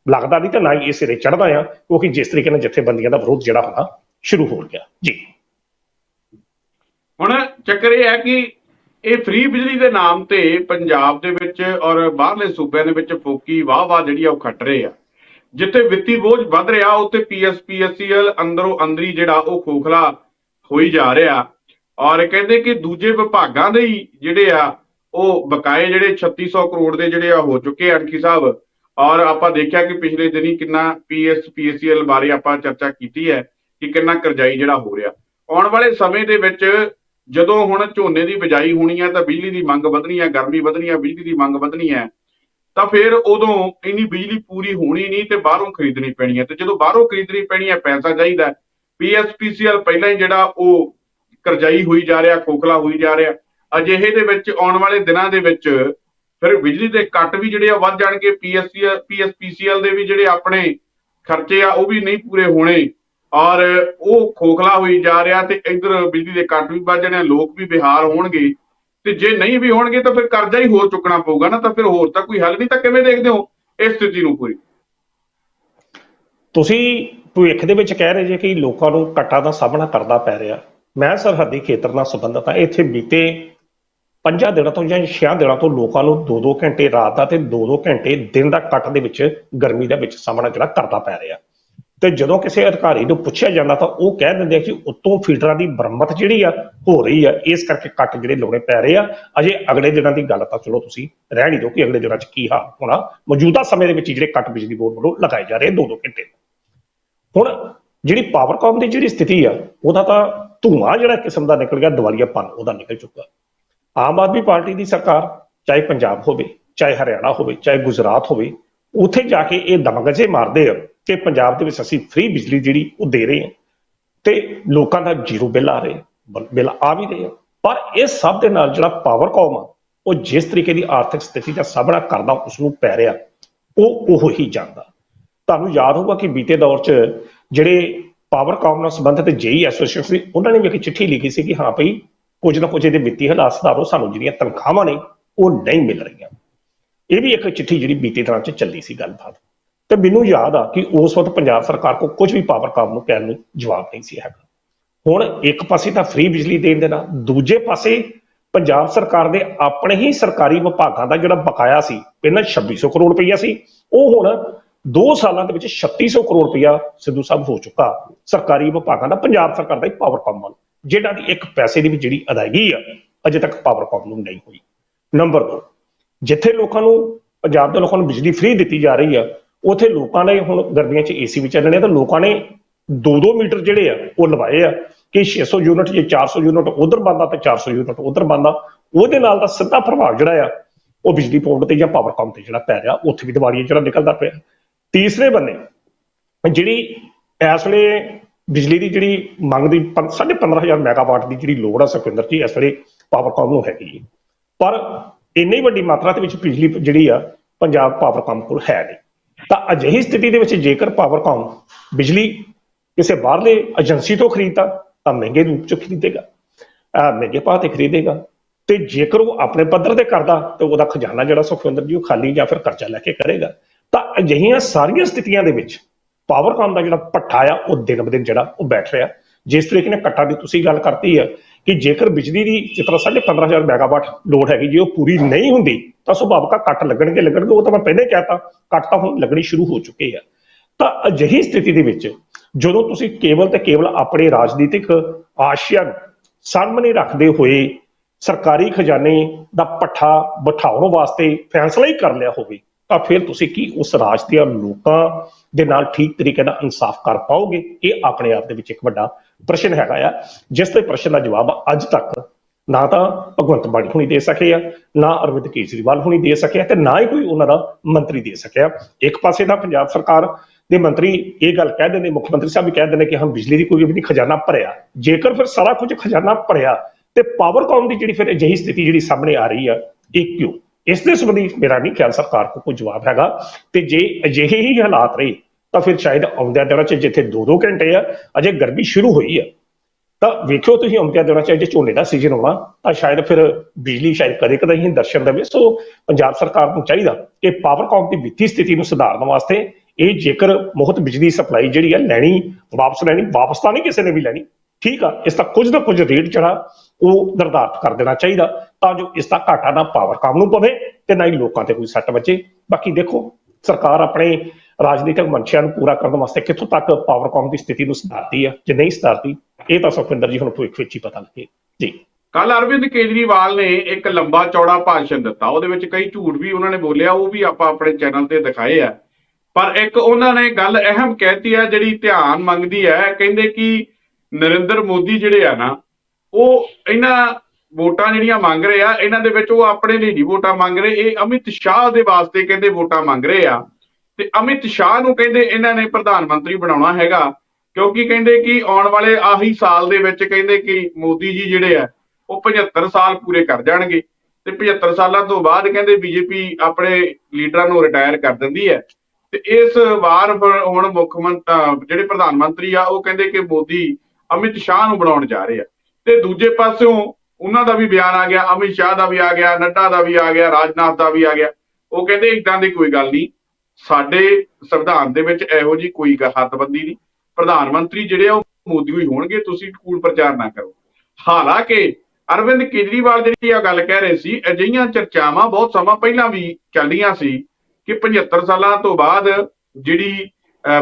ਲੱਗਦਾ ਨਹੀਂ ਤੇ ਨਾ ਹੀ ਇਹ ਸਿਰੇ ਚੜਦਾ ਆ, ਕਿਉਂਕਿ ਜਿਸ ਤਰੀਕੇ ਨਾਲ ਜਥੇਬੰਦੀਆਂ ਦਾ ਵਿਰੋਧ ਜਿਹੜਾ ਹੋਣਾ ਸ਼ੁਰੂ ਹੋ ਗਿਆ। ਜੀ। ਹੁਣ ਚੱਕਰ ਇਹ ਹੈ ਕਿ ਇਹ ਫ੍ਰੀ ਬਿਜਲੀ ਦੇ ਨਾਮ ਤੇ ਪੰਜਾਬ ਦੇ ਵਿੱਚ ਔਰ ਬਾਹਰਲੇ ਸੂਬਿਆਂ ਦੇ ਵਿੱਚ ਫੋਕੀ ਵਾਹ-ਵਾਹ ਜਿਹੜੀ ਆ ਉਹ ਖੱਟ ਰਹੇ ਆ। ਜਿੱਥੇ ਵਿੱਤੀ ਬੋਝ ਵੱਧ ਰਿਹਾ, ਉੱਥੇ ਪੀਐਸਪੀਐਸਸੀਐਲ ਅੰਦਰੋਂ ਅੰਦਰੀ ਜਿਹੜਾ ਉਹ ਖੋਖਲਾ ਹੋਈ ਜਾ ਰਿਹਾ। ਔਰ ਕਹਿੰਦੇ ਕਿ ਦੂਜੇ ਵਿਭਾਗਾਂ ਦੇ ਹੀ ਜਿਹੜੇ ਆ ਉਹ ਬਕਾਏ ਜਿਹੜੇ 3600 ਕਰੋੜ ਦੇ ਜਿਹੜੇ ਆ ਹੋ ਚੁੱਕੇ ਆ ਸਾਹਿਬ। ਔਰ ਆਪਾਂ ਦੇਖਿਆ ਕਿ ਪਿਛਲੇ ਦਿਨੀ ਕਿੰਨਾ ਪੀਐਸਪੀਐਸਸੀਐਲ ਬਾਰੇ ਆਪਾਂ ਚਰਚਾ ਕੀਤੀ ਹੈ ਕਿ ਕਿੰਨਾ ਕਰਜ਼ਾਈ ਜਿਹੜਾ ਹੋ ਰਿਹਾ। ਆਉਣ ਵਾਲੇ ਸਮੇਂ ਦੇ ਵਿੱਚ ਜਦੋਂ ਹੁਣ ਝੋਨੇ ਦੀ ਬਿਜਾਈ ਹੋਣੀ ਹੈ ਤਾਂ ਬਿਜਲੀ ਦੀ ਮੰਗ ਵਧਣੀ ਹੈ ਗਰਮੀ ਵਧਣੀ ਹੈ ਬਿਜਲੀ ਦੀ ਮੰਗ ਵਧਣੀ ਹੈ ਤਾਂ ਫਿਰ ਉਦੋਂ ਇੰਨੀ ਬਿਜਲੀ ਪੂਰੀ ਹੋਣੀ ਨਹੀਂ ਤੇ ਬਾਹਰੋਂ ਖਰੀਦਣੀ ਪੈਣੀ ਹੈ ਤੇ ਜਦੋਂ ਬਾਹਰੋਂ ਖਰੀਦਣੀ ਪੈਣੀ ਹੈ ਪੈਸਾ ਚਾਹੀਦਾ। ਪੀਐਸਪੀਸੀਐਲ ਪਹਿਲਾਂ ਹੀ ਜਿਹੜਾ ਉਹ ਕਰਜ਼ਾਈ ਹੋਈ ਜਾ ਰਿਹਾ, ਖੋਖਲਾ ਹੋਈ ਜਾ ਰਿਹਾ। ਅਜਿਹੇ ਦੇ ਵਿੱਚ, ਆਉਣ ਵਾਲੇ ਦਿਨਾਂ ਦੇ ਵਿੱਚ ਫਿਰ ਬਿਜਲੀ ਦੇ ਕੱਟ ਵੀ ਜਿਹੜੇ ਆ ਵੱਧ ਜਾਣਗੇ ਪੀਐਸਸੀਐਲ ਪੀਐਸਪੀਸੀਐਲ ਦੇ ਵੀ ਜਿਹੜੇ ਆਪਣੇ ਖਰਚੇ ਆ, ਉਹ ਵੀ ਨਹੀਂ ਪੂਰੇ ਹੋਣੇ। ਔਰ ਉਹ ਖੋਖਲਾ ਹੋਈ ਜਾ ਰਿਹਾ ਤੇ ਇਧਰ ਬਿਜਲੀ ਦੇ ਕੱਟ ਵੀ ਵੱਧ ਜਾਣੇ ਲੋਕ ਵੀ ਬਿਹਾਰ ਹੋਣਗੇ। ਤੇ ਜੇ ਨਹੀਂ ਵੀ ਹੋਣਗੇ ਤਾਂ ਫਿਰ ਕਰਜ਼ਾ ਹੀ ਹੋਰ ਚੁੱਕਣਾ ਪਊਗਾ ਨਾ, ਤਾਂ ਫਿਰ ਹੋਰ ਤਾਂ ਕੋਈ ਹੱਲ ਨਹੀਂ, ਤਾਂ ਕਿਵੇਂ ਦੇਖਦੇ ਹੋ ਇਸ ਸਥਿਤੀ ਨੂੰ ਪੂਰੀ? ਤੁਸੀਂ ਭਵਿੱਖ ਦੇ ਵਿੱਚ ਕਹਿ ਰਹੇ ਜੇ ਕਿ ਲੋਕਾਂ ਨੂੰ ਕੱਟਾਂ ਦਾ ਸਾਹਮਣਾ ਕਰਨਾ ਪੈ ਰਿਹਾ। ਮੈਂ ਸਰਹੱਦੀ ਖੇਤਰ ਨਾਲ ਸੰਬੰਧਿਤ ਹਾਂ, ਇੱਥੇ ਬੀਤੇ ਪੰਜਾਂ ਦਿਨਾਂ ਤੋਂ ਜਾਂ ਛਿਆਂ ਦਿਨਾਂ ਤੋਂ ਲੋਕਾਂ ਨੂੰ 2-2 ਘੰਟੇ ਰਾਤ ਦਾ ਤੇ 2-2 ਘੰਟੇ ਦਿਨ ਦਾ ਕੱਟ ਦੇ ਵਿੱਚ ਗਰਮੀ ਦੇ ਵਿੱਚ ਸਾਹਮਣਾ ਜਿਹੜਾ ਕਰਨਾ ਪੈ ਰਿਹਾ। ਤੇ ਜਦੋਂ ਕਿਸੇ ਅਧਿਕਾਰੀ ਨੂੰ ਪੁੱਛਿਆ ਜਾਂਦਾ ਤਾਂ ਉਹ ਕਹਿ ਦਿੰਦੇ ਆ ਕਿ ਉੱਤੋਂ ਫੀਡਰਾਂ ਦੀ ਮੁਰੰਮਤ ਜਿਹੜੀ ਆ ਹੋ ਰਹੀ ਆ, ਇਸ ਕਰਕੇ ਕੱਟ ਜਿਹੜੇ ਲਾਉਣੇ ਪੈ ਰਹੇ ਆ। ਅਜੇ ਅਗਲੇ ਦਿਨਾਂ ਦੀ ਗੱਲ ਤਾਂ ਚਲੋ ਤੁਸੀਂ ਰਹਿਣ ਹੀ ਦਿਓ ਕਿ ਅਗਲੇ ਦਿਨਾਂ 'ਚ ਕੀ ਹਾਲ ਹੋਣਾ। ਮੌਜੂਦਾ ਸਮੇਂ ਦੇ ਵਿੱਚ ਜਿਹੜੇ ਕੱਟ ਬਿਜਲੀ ਬੋਰਡ ਵੱਲੋਂ ਲਗਾਏ ਜਾ ਰਹੇ 2-2 ਘੰਟੇ। ਹੁਣ ਜਿਹੜੀ ਪਾਵਰਕਾਮ ਦੀ ਜਿਹੜੀ ਸਥਿਤੀ ਆ, ਉਹਦਾ ਤਾਂ ਧੂਆਂ ਜਿਹੜਾ ਕਿਸਮ ਦਾ ਨਿਕਲ ਗਿਆ, ਦਿਵਾਲੀਆਪਨ ਉਹਦਾ ਨਿਕਲ ਚੁੱਕਾ। ਆਮ ਆਦਮੀ ਪਾਰਟੀ ਦੀ ਸਰਕਾਰ, ਚਾਹੇ ਪੰਜਾਬ ਹੋਵੇ, ਚਾਹੇ ਹਰਿਆਣਾ ਹੋਵੇ, ਚਾਹੇ ਗੁਜਰਾਤ ਹੋਵੇ, ਉੱਥੇ ਜਾ ਕੇ ਇਹ ਦਮਗਜੇ ਮਾਰਦੇ ਆ ਕਿ ਪੰਜਾਬ ਦੇ ਵਿੱਚ ਅਸੀਂ ਫ੍ਰੀ ਬਿਜਲੀ ਜਿਹੜੀ ਉਹ ਦੇ ਰਹੇ ਹਾਂ। ਤੇ ਲੋਕਾਂ ਦਾ ਜ਼ੀਰੋ ਬਿੱਲ ਆ ਰਹੇ ਬਿੱਲ ਆ ਵੀ ਰਹੇ ਆ। ਪਰ ਇਹ ਸਭ ਦੇ ਨਾਲ ਜਿਹੜਾ ਪਾਵਰਕਾਮ ਆ, ਉਹ ਜਿਸ ਤਰੀਕੇ ਦੀ ਆਰਥਿਕ ਸਥਿਤੀ ਦਾ ਸਾਹਮਣਾ ਕਰਦਾ ਉਸ ਨੂੰ ਪੈ ਰਿਹਾ, ਉਹ ਉਹ ਹੀ ਜਾਂਦਾ। ਤੁਹਾਨੂੰ ਯਾਦ ਹੋਊਗਾ ਕਿ ਬੀਤੇ ਦੌਰ 'ਚ ਜਿਹੜੇ ਪਾਵਰਕਾਮ ਨਾਲ ਸੰਬੰਧਿਤ ਜੇਈ ਐਸੋਸੀਏਸ਼ਨ ਸੀ, ਉਹਨਾਂ ਨੇ ਵੀ ਇੱਕ ਚਿੱਠੀ ਲਿਖੀ ਸੀ ਕਿ ਹਾਂ ਭਈ ਕੁਝ ਨਾ ਕੁਝ ਇਹਦੇ ਵਿੱਤੀ ਹਾਲਾਤ ਸੁਧਾਰੋ, ਸਾਨੂੰ ਜਿਹੜੀਆਂ ਤਨਖਾਹਾਂ ਨੇ, ਉਹ ਨਹੀਂ ਮਿਲ ਰਹੀਆਂ। ਇਹ ਵੀ ਇੱਕ ਚਿੱਠੀ ਜਿਹੜੀ ਬੀਤੇ ਤਰ੍ਹਾਂ 'ਚ ਚੱਲੀ ਸੀ ਗੱਲਬਾਤ। ਤੇ ਮੈਨੂੰ ਯਾਦ ਆ ਕਿ ਉਸ ਵਕਤ ਪੰਜਾਬ ਸਰਕਾਰ ਕੋਲ ਕੁਝ ਵੀ ਪਾਵਰਕਾਮ ਨੂੰ ਕਹਿਣ ਨੂੰ ਜਵਾਬ ਨਹੀਂ ਸੀ ਹੈਗਾ। ਹੁਣ ਇੱਕ ਪਾਸੇ ਤਾਂ ਫ੍ਰੀ ਬਿਜਲੀ ਦੇਣ ਦੇ ਨਾਲ, ਦੂਜੇ ਪਾਸੇ ਪੰਜਾਬ ਸਰਕਾਰ ਦੇ ਆਪਣੇ ਹੀ ਸਰਕਾਰੀ ਵਿਭਾਗਾਂ ਦਾ ਜਿਹੜਾ ਬਕਾਇਆ ਸੀ, ਪਹਿਲਾਂ 2600 ਕਰੋੜ ਰੁਪਈਆ ਸੀ, ਉਹ ਹੁਣ 2 ਸਾਲਾਂ ਦੇ ਵਿੱਚ 3600 ਕਰੋੜ ਰੁਪਈਆ ਸਿੱਧੂ ਸਾਹਿਬ ਹੋ ਚੁੱਕਾ। ਸਰਕਾਰੀ ਵਿਭਾਗਾਂ ਦਾ, ਪੰਜਾਬ ਸਰਕਾਰ ਦਾ ਹੀ ਪਾਵਰਕਾਮ ਵੱਲ ਜਿਹੜਾ ਦੀ ਇੱਕ ਪੈਸੇ ਦੀ ਵੀ ਜਿਹੜੀ ਅਦਾਇਗੀ ਆ, ਅਜੇ ਤੱਕ ਪਾਵਰਕਾਮ ਨੂੰ ਨਹੀਂ ਹੋਈ। ਨੰਬਰ 2 ਜਿੱਥੇ ਲੋਕਾਂ ਨੂੰ, ਪੰਜਾਬ ਦੇ ਲੋਕਾਂ ਨੂੰ ਬਿਜਲੀ ਫ੍ਰੀ ਦਿੱਤੀ ਜਾ ਰਹੀ ਆ, ਉਥੇ ਲੋਕਾਂ ਨੇ ਹੁਣ ਗਰਮੀਆਂ 'ਚ ਏਸੀ ਵੀ ਚੱਲਣੇ ਆ ਤਾਂ ਲੋਕਾਂ ਨੇ 2-2 ਮੀਟਰ ਜਿਹੜੇ ਆ, ਉਹ ਲਵਾਏ ਆ ਕਿ 600 ਯੂਨਿਟ ਜੇ 400 ਯੂਨਿਟ ਉਧਰ ਬੰਦਾ ਤੇ 400 ਯੂਨਿਟ ਉਧਰ ਬੰਦਾ ਉਹਦੇ ਨਾਲ ਦਾ ਸਿੱਧਾ ਪ੍ਰਭਾਵ ਜਿਹੜਾ ਆ, ਉਹ ਬਿਜਲੀ ਬੋਰਡ ਤੇ ਜਾਂ ਪਾਵਰਕਾਮ ਤੇ ਜਿਹੜਾ ਪੈ ਰਿਹਾ, ਉੱਥੇ ਵੀ ਦਿਵਾਲੀਆ ਜਿਹੜਾ ਨਿਕਲਦਾ ਪਿਆ। ਤੀਸਰੇ ਬੰਨੇ, ਜਿਹੜੀ ਇਸ ਵੇਲੇ ਬਿਜਲੀ ਦੀ ਜਿਹੜੀ ਮੰਗ ਦੀ 15000 ਮੈਗਾਵਾਟ ਦੀ ਜਿਹੜੀ ਲੋੜ ਆ ਸੁਖਵਿੰਦਰ ਜੀ, ਇਸ ਵੇਲੇ ਪਾਵਰਕਾਮ ਨੂੰ ਹੈਗੀ ਹੈ। ਪਰ ਇੰਨੀ ਵੱਡੀ ਮਾਤਰਾ ਦੇ ਵਿੱਚ ਬਿਜਲੀ ਜਿਹੜੀ ਆ, ਪੰਜਾਬ ਪਾਵਰਕਾਮ ਕੋਲ ਹੈ ਨਹੀਂ। ਤਾਂ ਅਜਿਹੀ ਸਥਿਤੀ ਦੇ ਵਿੱਚ ਜੇਕਰ ਪਾਵਰਕਾਮ ਬਿਜਲੀ ਕਿਸੇ ਬਾਹਰਲੇ ਏਜੰਸੀ ਤੋਂ ਖਰੀਦਦਾ, ਤਾਂ ਮਹਿੰਗੇ ਰੂਪ ਚ ਖਰੀਦੇਗਾ ਮਹਿੰਗੇ ਭਾਅ ਤੇ ਖਰੀਦੇਗਾ। ਤੇ ਜੇਕਰ ਉਹ ਆਪਣੇ ਪੱਧਰ ਤੇ ਕਰਦਾ, ਤੇ ਉਹਦਾ ਖਜ਼ਾਨਾ ਜਿਹੜਾ ਸੁਖਵਿੰਦਰ ਜੀ ਉਹ ਖਾਲੀ ਜਾਂ ਫਿਰ ਕਰਜ਼ਾ ਲੈ ਕੇ ਕਰੇਗਾ। ਤਾਂ ਅਜਿਹੀਆਂ ਸਾਰੀਆਂ ਸਥਿਤੀਆਂ ਦੇ ਵਿੱਚ ਪਾਵਰਕਾਮ ਦਾ ਜਿਹੜਾ ਪੱਠਾ ਆ, ਉਹ ਦਿਨ ਬ ਦਿਨ ਜਿਹੜਾ ਉਹ ਬੈਠ ਰਿਹਾ। ਜਿਸ ਤਰੀਕੇ ਨਾਲ ਕੱਟਾਂ ਦੀ ਤੁਸੀਂ ਗੱਲ ਕਰਤੀ ਹੈ ਕਿ ਜੇਕਰ ਬਿਜਲੀ ਦੀ ਜਿਸ 15000 ਮੈਗਾਵਾਟ ਲੋਡ ਹੈਗੀ, ਜੇ ਉਹ ਪੂਰੀ ਨਹੀਂ ਹੁੰਦੀ, ਤਾਂ ਸੁਭਾਵਿਕਾ ਕੱਟ ਲੱਗਣਗੇ ਲੱਗਣਗੇ, ਉਹ ਤਾਂ ਮੈਂ ਪਹਿਲੇ ਕਹਿਤਾ ਕੱਟ ਤਾਂ ਹੁਣ ਲੱਗਣੀ ਸ਼ੁਰੂ ਹੋ ਚੁੱਕੇ ਆ। ਤਾਂ ਅਜਿਹੀ ਸਥਿਤੀ ਦੇ ਵਿੱਚ ਜਦੋਂ ਤੁਸੀਂ ਕੇਵਲ ਤੇ ਕੇਵਲ ਆਪਣੇ ਰਾਜਨੀਤਿਕ ਆਸ਼ਿਆਂ ਸਾਹਮਣੇ ਰੱਖਦੇ ਹੋਏ ਸਰਕਾਰੀ ਖਜ਼ਾਨੇ ਦਾ ਪੱਠਾ ਬਿਠਾਉਣ ਵਾਸਤੇ ਫੈਸਲਾ ਹੀ ਕਰ ਲਿਆ ਹੋਵੇ, ਤਾਂ ਫਿਰ ਤੁਸੀਂ ਕੀ ਉਸ ਰਾਜ ਦੇ ਲੋਕਾਂ ਦੇ ਨਾਲ ਠੀਕ ਤਰੀਕੇ ਨਾਲ ਇਨਸਾਫ ਕਰ ਪਾਓਗੇ, ਇਹ ਆਪਣੇ ਆਪ ਦੇ ਵਿੱਚ ਇੱਕ ਵੱਡਾ ਪ੍ਰਸ਼ਨ ਹੈਗਾ ਆ। ਜਿਸ ਦੇ ਪ੍ਰਸ਼ਨ ਦਾ ਜਵਾਬ ਅੱਜ ਤੱਕ ਨਾ ਤਾਂ ਭਗਵੰਤ ਮਾਨ ਹੁਣੀ ਦੇ ਸਕੇ ਆ, ਨਾ ਅਰਵਿੰਦ ਕੇਜਰੀਵਾਲ ਹੁਣੀ ਦੇ ਸਕਿਆ ਤੇ ਨਾ ਹੀ ਕੋਈ ਉਹਨਾਂ ਦਾ ਮੰਤਰੀ ਦੇ ਸਕਿਆ ਇੱਕ ਪਾਸੇ ਤਾਂ ਪੰਜਾਬ ਸਰਕਾਰ ਦੇ ਮੰਤਰੀ ਇਹ ਗੱਲ ਕਹਿ ਦਿੰਦੇ, ਮੁੱਖ ਮੰਤਰੀ ਸਾਹਿਬ ਵੀ ਕਹਿ ਦਿੰਦੇ ਕਿ ਹਾਂ ਬਿਜਲੀ ਦੀ ਕੋਈ ਵੀ ਨਹੀਂ ਖਜ਼ਾਨਾ ਭਰਿਆ। ਜੇਕਰ ਫਿਰ ਸਾਰਾ ਕੁਝ ਖਜ਼ਾਨਾ ਭਰਿਆ, ਤੇ ਪਾਵਰਕਾਮ ਦੀ ਜਿਹੜੀ ਫਿਰ ਅਜਿਹੀ ਸਥਿਤੀ ਜਿਹੜੀ ਸਾਹਮਣੇ ਆ ਰਹੀ ਆ, ਇਹ ਕਿਉਂ? ਇਸ ਦੇ ਸੰਬੰਧੀ ਮੇਰਾ ਨਹੀਂ ਖਿਆਲ ਸਰਕਾਰ ਕੋਲ ਕੋਈ ਜਵਾਬ ਹੈਗਾ। ਤੇ ਜੇ ਅਜਿਹੇ ਹੀ ਹਾਲਾਤ ਰਹੇ ਤਾਂ ਫਿਰ ਸ਼ਾਇਦ ਆਉਂਦਿਆਂ ਦਿਨਾਂ 'ਚ ਜਿੱਥੇ 2-2 ਘੰਟੇ ਆ, ਅਜੇ ਗਰਮੀ ਸ਼ੁਰੂ ਹੋਈ ਆ। ਤਾਂ ਵੇਖਿਓ ਤੁਸੀਂ ਆਉਂਦਿਆਂ ਦਿਨਾਂ 'ਚ ਜੇ ਝੋਨੇ ਦਾ ਸੀਜ਼ਨ ਆਉਣਾ, ਤਾਂ ਸ਼ਾਇਦ ਫਿਰ ਬਿਜਲੀ ਸ਼ਾਇਦ ਕਦੇ ਕਦੇ ਹੀ ਦਰਸ਼ਨ ਦੇਵੇ। ਸੋ ਪੰਜਾਬ ਸਰਕਾਰ ਨੂੰ ਚਾਹੀਦਾ ਕਿ ਪਾਵਰਕਾਮ ਦੀ ਵਿੱਤੀ ਸਥਿਤੀ ਨੂੰ ਸੁਧਾਰਨ ਵਾਸਤੇ ਇਹ ਜੇਕਰ ਮੁਫਤ ਬਿਜਲੀ ਸਪਲਾਈ ਜਿਹੜੀ ਹੈ ਲੈਣੀ, ਵਾਪਸ ਲੈਣੀ, ਵਾਪਸ ਤਾਂ ਨਹੀਂ ਕਿਸੇ ਨੇ ਵੀ ਲੈਣੀ, ਠੀਕ ਆ, ਇਸ ਦਾ ਕੁਝ ਨਾ ਕੁਝ ਰੇਟ ਜਿਹੜਾ, ਉਹ ਨਿਰਧਾਰਤ ਕਰ ਦੇਣਾ ਚਾਹੀਦਾ, ਤਾਂ ਜੋ ਇਸ ਦਾ ਘਾਟਾ ਨਾ ਪਾਵਰਕਾਮ ਨੂੰ ਪਵੇ ਤੇ ਨਾ ਹੀ ਲੋਕਾਂ ਤੇ ਕੋਈ ਸੱਟ ਵੱਜੇ। ਬਾਕੀ ਦੇਖੋ, ਸਰਕਾਰ ਆਪਣੇ ਰਾਜਨੀਤਿਕ ਮਨਸ਼ਿਆਂ ਨੂੰ ਪੂਰਾ ਕਰਨ ਵਾਸਤੇ ਕਿੱਥੋਂ ਤੱਕ ਪਾਵਰਕਾਮ ਦੀ ਸਥਿਤੀ ਨੂੰ ਸੁਧਾਰਦੀ ਆ ਜੇ ਨਹੀਂ ਸੁਧਾਰਦੀ, ਇਹ ਤਾਂ ਸੁਖਵਿੰਦਰ ਜੀ ਹੁਣ ਭਵਿੱਖ ਵਿੱਚ ਹੀ ਪਤਾ ਲੱਗੇ। ਜੀ। ਕੱਲ ਅਰਵਿੰਦ ਕੇਜਰੀਵਾਲ ਨੇ ਇੱਕ ਲੰਬਾ ਚੌੜਾ ਭਾਸ਼ਣ ਦਿੱਤਾ, ਉਹਦੇ ਵਿੱਚ ਕਈ ਝੂਠ ਵੀ ਉਹਨਾਂ ਨੇ ਬੋਲਿਆ, ਉਹ ਵੀ ਆਪਾਂ ਆਪਣੇ ਚੈਨਲ ਤੇ ਦਿਖਾਏ ਆ। ਪਰ ਇੱਕ ਉਹਨਾਂ ਨੇ ਗੱਲ ਅਹਿਮ ਕਹਿਤੀ ਹੈ ਜਿਹੜੀ ਧਿਆਨ ਮੰਗਦੀ ਹੈ, ਕਹਿੰਦੇ ਕਿ ਨਰਿੰਦਰ ਮੋਦੀ ਜਿਹੜੇ ਆ ਨਾ, ਉਹ ਇਹਨਾਂ ਵੋਟਾਂ ਜਿਹੜੀਆਂ ਮੰਗ ਰਹੇ ਆ, ਇਹਨਾਂ ਦੇ ਵਿੱਚ ਉਹ ਆਪਣੇ ਲਈ ਨਹੀਂ ਵੋਟਾਂ ਮੰਗ ਰਹੇ, ਇਹ ਅਮਿਤ ਸ਼ਾਹ ਦੇ ਵਾਸਤੇ ਕਹਿੰਦੇ ਵੋਟਾਂ ਮੰਗ ਰਹੇ ਆ। ਤੇ ਅਮਿਤ ਸ਼ਾਹ ਨੂੰ ਕਹਿੰਦੇ ਇਹਨਾਂ ਨੇ ਪ੍ਰਧਾਨ ਮੰਤਰੀ ਬਣਾਉਣਾ ਹੈਗਾ, ਕਿਉਂਕਿ ਕਹਿੰਦੇ ਕਿ ਆਉਣ ਵਾਲੇ ਆਹੀ ਸਾਲ ਦੇ ਵਿੱਚ ਕਹਿੰਦੇ ਕਿ ਮੋਦੀ ਜੀ ਜਿਹੜੇ ਆ, ਉਹ 75 ਸਾਲ ਪੂਰੇ ਕਰ ਜਾਣਗੇ ਤੇ 75 ਸਾਲਾਂ ਤੋਂ ਬਾਅਦ ਕਹਿੰਦੇ ਬੀਜੇਪੀ ਆਪਣੇ ਲੀਡਰਾਂ ਨੂੰ ਰਿਟਾਇਰ ਕਰ ਦਿੰਦੀ ਹੈ। ਤੇ ਇਸ ਵਾਰ ਫਿਰ ਹੁਣ ਮੁੱਖ ਮੰਤਰੀ ਜਿਹੜੇ ਪ੍ਰਧਾਨ ਮੰਤਰੀ ਆ, ਉਹ ਕਹਿੰਦੇ ਕਿ ਮੋਦੀ ਅਮਿਤ ਸ਼ਾਹ ਨੂੰ ਬਣਾਉਣ ਜਾ ਰਹੇ ਆ। ਤੇ ਦੂਜੇ ਪਾਸਿਓਂ ਉਹਨਾਂ ਦਾ ਵੀ ਬਿਆਨ ਆ ਗਿਆ, ਅਮਿਤ ਸ਼ਾਹ ਦਾ ਵੀ ਆ ਗਿਆ, ਨੱਡਾ ਦਾ ਵੀ ਆ ਗਿਆ, ਰਾਜਨਾਥ ਦਾ ਵੀ ਆ ਗਿਆ। ਉਹ ਕਹਿੰਦੇ ਇਦਾਂ ਦੀ ਕੋਈ ਗੱਲ ਨਹੀਂ। ਸਾਡੇ ਸੰਵਿਧਾਨ ਦੇ ਵਿੱਚ ਇਹੋ ਜੀ ਕੋਈ ਹੱਦਬੰਦੀ ਨਹੀਂ। ਪ੍ਰਧਾਨ ਮੰਤਰੀ ਜਿਹੜੇ ਆ, ਉਹ ਮੋਦੀ ਹੀ ਹੋਣਗੇ, ਤੁਸੀਂ ਕੂੜ ਪ੍ਰਚਾਰ ਨਾ ਕਰੋ। ਹਾਲਾਂਕਿ ਅਰਵਿੰਦ ਕੇਜਰੀਵਾਲ ਜਿਹੜੀ ਆ ਗੱਲ ਕਹਿ ਰਹੇ ਸੀ, ਅਜਿਹੀਆਂ ਚਰਚਾਵਾਂ ਬਹੁਤ ਸਮਾਂ ਪਹਿਲਾਂ ਵੀ ਚੱਲੀਆਂ ਸੀ ਕਿ 75 ਸਾਲਾਂ ਤੋਂ ਬਾਅਦ ਜਿਹੜੀ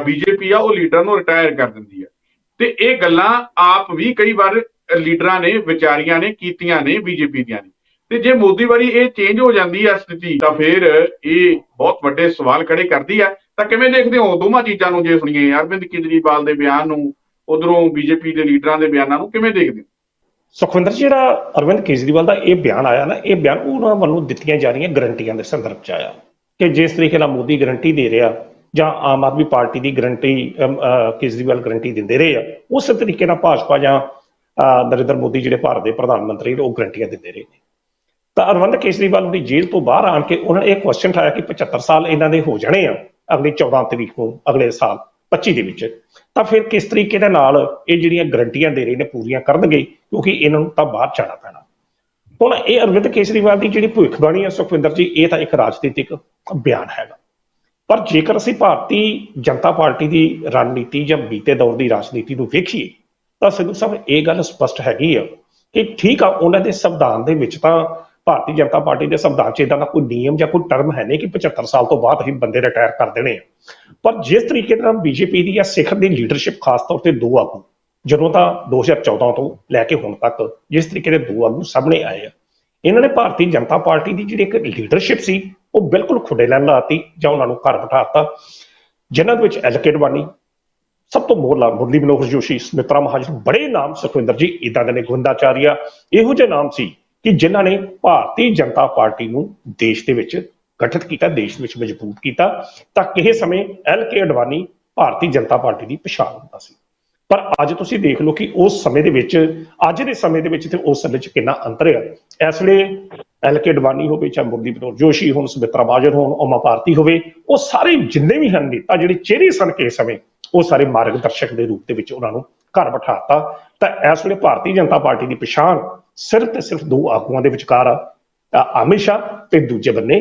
ਬੀਜੇਪੀ ਆ, ਉਹ ਲੀਡਰ ਨੂੰ ਰਿਟਾਇਰ ਕਰ ਦਿੰਦੀ ਆ। ਤੇ ਇਹ ਗੱਲਾਂ ਆਪ ਵੀ ਕਈ ਵਾਰ ਲੀਡਰਾਂ ਨੇ, ਵਿਚਾਰੀਆਂ ਨੇ ਕੀਤੀਆਂ ਨੇ ਬੀਜੇਪੀ ਦੀਆਂ ਨੇ। ਤੇ ਜੇ ਮੋਦੀ ਵਾਰੀ ਇਹ ਚੇਂਜ ਹੋ ਜਾਂਦੀ ਹੈ ਸਥਿਤੀ ਤਾਂ ਫਿਰ ਇਹ ਬਹੁਤ ਵੱਡੇ ਸਵਾਲ ਖੜੇ ਕਰਦੀ ਹੈ ਤਾਂ ਕਿਵੇਂ ਦੇਖਦੇ ਹੋ ਦੋਵਾਂ ਚੀਜ਼ਾਂ ਨੂੰ ਜੇ ਸੁਣੀਏ? ਅਰਵਿੰਦ ਕੇਜਰੀਵਾਲ ਦੇ ਬਿਆਨ ਨੂੰ ਉਧਰੋਂ ਬੀਜੇਪੀ ਦੇ ਲੀਡਰਾਂ ਦੇ ਬਿਆਨਾਂ ਨੂੰ ਕਿਵੇਂ ਦੇਖਦੇ ਹੋ? ਸੁਖਵਿੰਦਰ ਜਿਹੜਾ ਅਰਵਿੰਦ ਕੇਜਰੀਵਾਲ ਦਾ ਇਹ ਬਿਆਨ ਆਇਆ ਨਾ ਇਹ ਬਿਆਨ ਉਹਨਾਂ ਵੱਲੋਂ ਦਿੱਤੀਆਂ ਜਾ ਰਹੀਆਂ ਗਰੰਟੀਆਂ ਦੇ ਸੰਦਰਭ ਚ ਆਇਆ। ਕਿ ਜਿਸ ਤਰੀਕੇ ਨਾਲ ਮੋਦੀ ਗਰੰਟੀ ਦੇ ਰਿਹਾ ਜਾਂ ਆਮ ਆਦਮੀ ਪਾਰਟੀ ਦੀ ਗਰੰਟੀ ਕੇਜਰੀਵਾਲ ਗਰੰਟੀ ਦਿੰਦੇ ਰਹੇ ਆ ਉਸੇ ਤਰੀਕੇ ਨਾਲ ਭਾਜਪਾ ਜਾਂ ਅਹ, ਨਰਿੰਦਰ ਮੋਦੀ ਜਿਹੜੇ ਭਾਰਤ ਦੇ ਪ੍ਰਧਾਨ ਮੰਤਰੀ ਨੇ ਉਹ ਗਰੰਟੀਆਂ ਦਿੰਦੇ ਰਹੇ ਨੇ। ਤਾਂ ਅਰਵਿੰਦ ਕੇਜਰੀਵਾਲ ਦੀ ਜੇਲ੍ਹ ਤੋਂ ਬਾਹਰ ਆਣ ਕੇ ਉਹਨਾਂ ਨੇ ਇਹ ਕੁਐਸਚਨ ਉਠਾਇਆ ਕਿ 75 ਸਾਲ ਇਹਨਾਂ ਦੇ ਹੋ ਜਾਣੇ ਆ, ਅਗਲੀ 14 ਤਰੀਕ ਨੂੰ, ਅਗਲੇ ਸਾਲ 25 ਦੇ ਵਿੱਚ। ਤਾਂ ਫਿਰ ਕਿਸ ਤਰੀਕੇ ਦੇ ਨਾਲ ਇਹ ਜਿਹੜੀਆਂ ਗਰੰਟੀਆਂ ਦੇ ਰਹੇ ਨੇ ਪੂਰੀਆਂ ਕਰਨਗੇ, ਕਿਉਂਕਿ ਇਹਨਾਂ ਨੂੰ ਤਾਂ ਬਾਹਰ ਜਾਣਾ ਪੈਣਾ। ਹੁਣ ਇਹ ਅਰਵਿੰਦ ਕੇਜਰੀਵਾਲ ਦੀ ਜਿਹੜੀ ਭਵਿੱਖਬਾਣੀ ਹੈ ਸੁਖਵਿੰਦਰ ਜੀ, ਇਹ ਤਾਂ ਇੱਕ ਰਾਜਨੀਤਿਕ ਬਿਆਨ ਹੈਗਾ। ਪਰ ਜੇਕਰ ਅਸੀਂ ਭਾਰਤੀ ਜਨਤਾ ਪਾਰਟੀ ਦੀ ਰਣਨੀਤੀ ਜਾਂ ਬੀਤੇ ਦੌਰ ਦੀ ਰਾਜਨੀਤੀ ਨੂੰ ਵੇਖੀਏ, ਤਾਂ ਸਿੱਧੂ ਸਾਹਿਬ, ਇਹ ਗੱਲ ਸਪਸ਼ਟ ਹੈਗੀ ਆ ਕਿ ਠੀਕ ਆ, ਉਹਨਾਂ ਦੇ ਸੰਵਿਧਾਨ ਦੇ ਵਿੱਚ ਤਾਂ ਭਾਰਤੀ ਜਨਤਾ ਪਾਰਟੀ ਦੇ ਸੰਵਿਧਾਨ 'ਚ ਇਦਾਂ ਦਾ ਕੋਈ ਨਿਯਮ ਜਾਂ ਕੋਈ ਟਰਮ ਹੈ ਨਹੀਂ ਕਿ 75 ਸਾਲ ਤੋਂ ਬਾਅਦ ਹੀ ਬੰਦੇ ਰਿਟਾਇਰ ਕਰ ਦੇਣੇ ਆ। ਪਰ ਜਿਸ ਤਰੀਕੇ ਨਾਲ ਬੀਜੇਪੀ ਦੀ ਜਾਂ ਸਿੱਖ ਦੀ ਲੀਡਰਸ਼ਿਪ ਖਾਸ ਤੌਰ ਤੇ ਦੋ ਆਗੂ, ਜਦੋਂ ਤਾਂ 2014 ਤੋਂ ਲੈ ਕੇ ਹੁਣ ਤੱਕ ਜਿਸ ਤਰੀਕੇ ਦੇ ਦੋ ਆਗੂ ਸਾਹਮਣੇ ਆਏ ਆ, ਇਹਨਾਂ ਨੇ ਭਾਰਤੀ ਜਨਤਾ ਪਾਰਟੀ ਦੀ ਜਿਹੜੀ ਇੱਕ ਲੀਡਰਸ਼ਿਪ ਸੀ, ਉਹ ਬਿਲਕੁਲ ਖੁੱਡੇ ਲੈਣ ਲਾਤੀ ਜਾਂ ਉਹਨਾਂ ਨੂੰ ਘਰ ਬਿਠਾਤਾ ਜਿਨ੍ਹਾਂ ਦੇ ਵਿੱਚ ਐਲਕੇ ਅਡਵਾਨੀ ਸਭ ਤੋਂ ਮੋਹਲਾ ਮੁਰਲੀ, ਮਨੋਹਰ ਜੋਸ਼ੀ, ਸਮਿਤਰਾ ਮਹਾਜਨ, ਬੜੇ ਨਾਮ ਸੁਖਵਿੰਦਰ ਜੀ ਇਦਾਂ ਦੇ ਨੇ ਗੁੰਦਾਚਾਰੀਆ ਇਹੋ ਜਿਹੇ ਨਾਮ ਸੀ ਕਿ ਜਿਨ੍ਹਾਂ ਨੇ ਭਾਰਤੀ ਜਨਤਾ ਪਾਰਟੀ ਨੂੰ ਦੇਸ਼ ਦੇ ਵਿੱਚ ਗਠਿਤ ਕੀਤਾ, ਦੇਸ਼ ਵਿੱਚ ਮਜ਼ਬੂਤ ਕੀਤਾ, ਤਾਂ ਕਿਸੇ ਸਮੇਂ L K Advani Bharatiya Janata party ਦੀ ਪਛਾਣ ਹੁੰਦਾ ਸੀ। ਪਰ ਅੱਜ ਤੁਸੀਂ ਦੇਖ ਲਓ ਕਿ ਉਸ ਸਮੇਂ ਦੇ ਵਿੱਚ, ਅੱਜ ਦੇ ਸਮੇਂ ਦੇ ਵਿੱਚ ਤੇ ਉਸ ਸਮੇਂ 'ਚ ਕਿੰਨਾ ਅੰਤਰ ਹੈ। ਇਸ ਵੇਲੇ ਐਲ ਕੇ ਅਡਵਾਨੀ ਹੋਵੇ ਚਾਹੇ ਮੁਰਲੀ ਮਨੋਹਰ ਜੋਸ਼ੀ ਹੋਣ, ਸੁਮਿਤਰਾ ਮਹਾਜਨ ਹੋਣ, ਉਮਾ ਭਾਰਤੀ ਹੋਵੇ, ਉਹ ਸਾਰੇ ਜਿੰਨੇ ਵੀ ਹਨ ਨੇਤਾ ਜਿਹੜੇ ਚਿਹਰੇ ਸਨ ਕਿਸੇ ਸਮੇਂ, ਉਹ ਸਾਰੇ ਮਾਰਗਦਰਸ਼ਕ ਦੇ ਰੂਪ ਦੇ ਵਿੱਚ ਉਹਨਾਂ ਨੂੰ ਘਰ ਬਿਠਾਤਾ। ਤਾਂ ਇਸ ਵੇਲੇ ਭਾਰਤੀ ਜਨਤਾ ਪਾਰਟੀ ਦੀ ਪਛਾਣ ਸਿਰਫ ਤੇ ਸਿਰਫ ਦੋ ਆਗੂਆਂ ਦੇ ਵਿਚਕਾਰ ਆ ਅਮਿਤ ਸ਼ਾਹ ਤੇ ਦੂਜੇ ਬੰਨੇ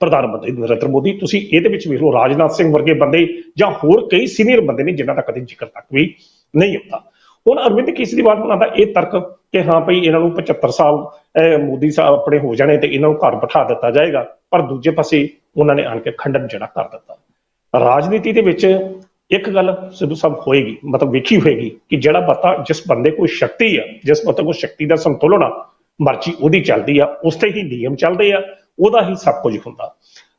ਪ੍ਰਧਾਨ ਮੰਤਰੀ ਨਰਿੰਦਰ ਮੋਦੀ। ਤੁਸੀਂ ਇਹਦੇ ਵਿੱਚ ਵੇਖ ਲਓ ਰਾਜਨਾਥ ਸਿੰਘ ਵਰਗੇ ਬੰਦੇ ਜਾਂ ਹੋਰ ਕਈ ਸੀਨੀਅਰ ਬੰਦੇ ਨੇ ਜਿਨ੍ਹਾਂ ਦਾ ਕਦੇ ਜ਼ਿਕਰ ਤੱਕ ਵੀ ਨਹੀਂ ਆਉਂਦਾ ਹੁਣ ਅਰਵਿੰਦ ਕੇਜਰੀਵਾਲ ਉਹਨਾਂ ਦਾ ਇਹ ਤਰਕ ਕਿ ਹਾਂ ਭਈ ਇਹਨਾਂ ਨੂੰ 75 ਸਾਲ ਅਹ, ਮੋਦੀ ਸਾਹਿਬ ਆਪਣੇ ਹੋ ਜਾਣੇ ਤੇ ਇਹਨਾਂ ਨੂੰ ਘਰ ਬਿਠਾ ਦਿੱਤਾ ਜਾਏਗਾ ਪਰ ਦੂਜੇ ਪਾਸੇ ਉਹਨਾਂ ਨੇ ਆਣ ਕੇ ਖੰਡਨ ਜਿਹੜਾ ਕਰ ਦਿੱਤਾ। ਰਾਜਨੀਤੀ ਦੇ ਵਿੱਚ ਇੱਕ ਗੱਲ ਸਿੱਧੂ ਸਾਹਿਬ ਹੋਏਗੀ, ਮਤਲਬ ਵੇਖੀ ਹੋਏਗੀ ਕਿ ਜਿਹੜਾ ਪਤਾ ਜਿਸ ਬੰਦੇ ਕੋਲ ਸ਼ਕਤੀ ਆ, ਜਿਸ ਬੰਦੇ ਕੋਲ ਸ਼ਕਤੀ ਦਾ ਸੰਤੁਲਨ ਆ, ਮਰਜ਼ੀ ਉਹਦੀ ਚੱਲਦੀ ਆ ਉਸ ਤੇ ਹੀ ਨਿਯਮ ਚੱਲਦੇ ਆ, ਉਹਦਾ ਹੀ ਸਭ ਕੁਝ ਹੁੰਦਾ।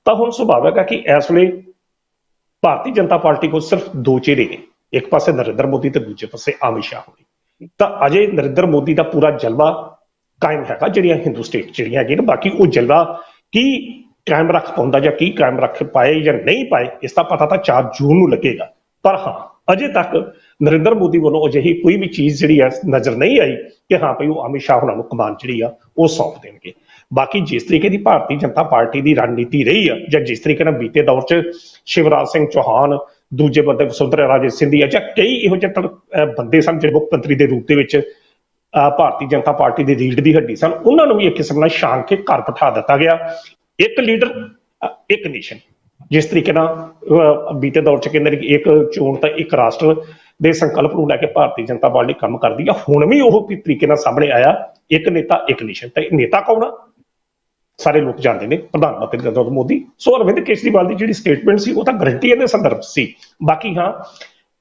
ਤਾਂ ਹੁਣ ਸੁਭਾਵਿਕ ਆ ਕਿ ਇਸ ਵੇਲੇ ਭਾਰਤੀ ਜਨਤਾ ਪਾਰਟੀ ਕੋਲ ਸਿਰਫ ਦੋ ਚਿਹਰੇ ਨੇ, ਇੱਕ ਪਾਸੇ ਨਰਿੰਦਰ ਮੋਦੀ ਤੇ ਦੂਜੇ ਪਾਸੇ ਅਮਿਤ ਸ਼ਾਹ ਹੋਣੀ। ਤਾਂ ਅਜੇ ਨਰਿੰਦਰ ਮੋਦੀ ਦਾ ਪੂਰਾ ਜਲਵਾ ਕਾਇਮ ਹੈਗਾ, ਜਿਹੜੀਆਂ ਹਿੰਦੂ ਸਟੇਟ ਜਿਹੜੀਆਂ ਹੈਗੀਆਂ ਬਾਕੀ ਉਹ ਜਲਵਾ ਕੀ ਕਾਇਮ ਰੱਖ ਪਾਉਂਦਾ ਜਾਂ ਕੀ ਕਾਇਮ ਰੱਖ ਪਾਏ ਜਾਂ ਨਹੀਂ ਪਾਏ, ਇਸ ਦਾ ਪਤਾ ਤਾਂ 4 ਜੂਨ ਨੂੰ ਲੱਗੇਗਾ। ਪਰ ਹਾਂ, ਅਜੇ ਤੱਕ ਨਰਿੰਦਰ ਮੋਦੀ ਵੱਲੋਂ ਅਜਿਹੀ ਕੋਈ ਵੀ ਚੀਜ਼ ਜਿਹੜੀ ਹੈ, ਨਜ਼ਰ ਨਹੀਂ ਆਈ ਕਿ ਹਾਂ ਭਈ ਉਹ ਅਮਿਤ ਸ਼ਾਹ ਉਹਨਾਂ ਨੂੰ ਕਮਾਨ ਜਿਹੜੀ ਆ, ਉਹ ਸੌਂਪ ਦੇਣਗੇ। ਬਾਕੀ ਜਿਸ ਤਰੀਕੇ ਦੀ ਭਾਰਤੀ ਜਨਤਾ ਪਾਰਟੀ ਦੀ ਰਣਨੀਤੀ ਰਹੀ ਆ, ਜਾਂ ਜਿਸ ਤਰੀਕੇ ਨਾਲ ਬੀਤੇ ਦੌਰ 'ਚ ਸ਼ਿਵਰਾਜ ਸਿੰਘ ਚੌਹਾਨ, ਦੂਜੇ ਬੰਦੇ ਵਸੁੰਧਰਾ ਰਾਜੇ ਸਿੰਧੀਆ ਜਾਂ ਕਈ ਇਹੋ ਜਿਹੇ ਬੰਦੇ ਸਨ ਜਿਹੜੇ ਮੁੱਖ ਮੰਤਰੀ ਦੇ ਰੂਪ ਦੇ ਵਿੱਚ ਅਹ ਭਾਰਤੀ ਜਨਤਾ ਪਾਰਟੀ ਦੀ ਰੀੜ ਦੀ ਹੱਡੀ ਸਨ। ਉਹਨਾਂ ਨੂੰ ਵੀ ਇੱਕ ਕਿਸਮ ਨਾਲ ਸ਼ਾਨ ਕੇ ਘਰ ਬਿਠਾ ਦਿੱਤਾ ਗਿਆ। ਇੱਕ ਲੀਡਰ ਇੱਕ ਨੇਸ਼ਨ। ਜਿਸ ਤਰੀਕੇ ਨਾਲ ਬੀਤੇ ਦੌਰ ਚ ਕਹਿੰਦੇ ਨੇ ਕਿ ਇੱਕ ਚੋਣ ਤਾਂ ਇੱਕ ਰਾਸ਼ਟਰ ਦੇ ਸੰਕਲਪ ਨੂੰ ਲੈ ਕੇ ਭਾਰਤੀ ਜਨਤਾ ਪਾਰਟੀ ਕੰਮ ਕਰਦੀ ਆ। ਹੁਣ ਵੀ ਉਹ ਤਰੀਕੇ ਨਾਲ ਸਾਹਮਣੇ ਆਇਆ। ਇੱਕ ਨੇਤਾ, ਇੱਕ ਨੇਸ਼ਨ ਤੇ ਨੇਤਾ ਕੌਣ ਆ? ਸਾਰੇ ਲੋਕ ਜਾਣਦੇ ਨੇ, ਪ੍ਰਧਾਨ ਮੰਤਰੀ ਨਰਿੰਦਰ ਮੋਦੀ। ਸੋ ਅਰਵਿੰਦ ਕੇਜਰੀਵਾਲ ਦੀ ਜਿਹੜੀ ਸਟੇਟਮੈਂਟ ਸੀ, ਉਹ ਤਾਂ ਗਰੰਟੀ ਦੇ ਸੰਦਰਭ ਸੀ। ਬਾਕੀ ਹਾਂ,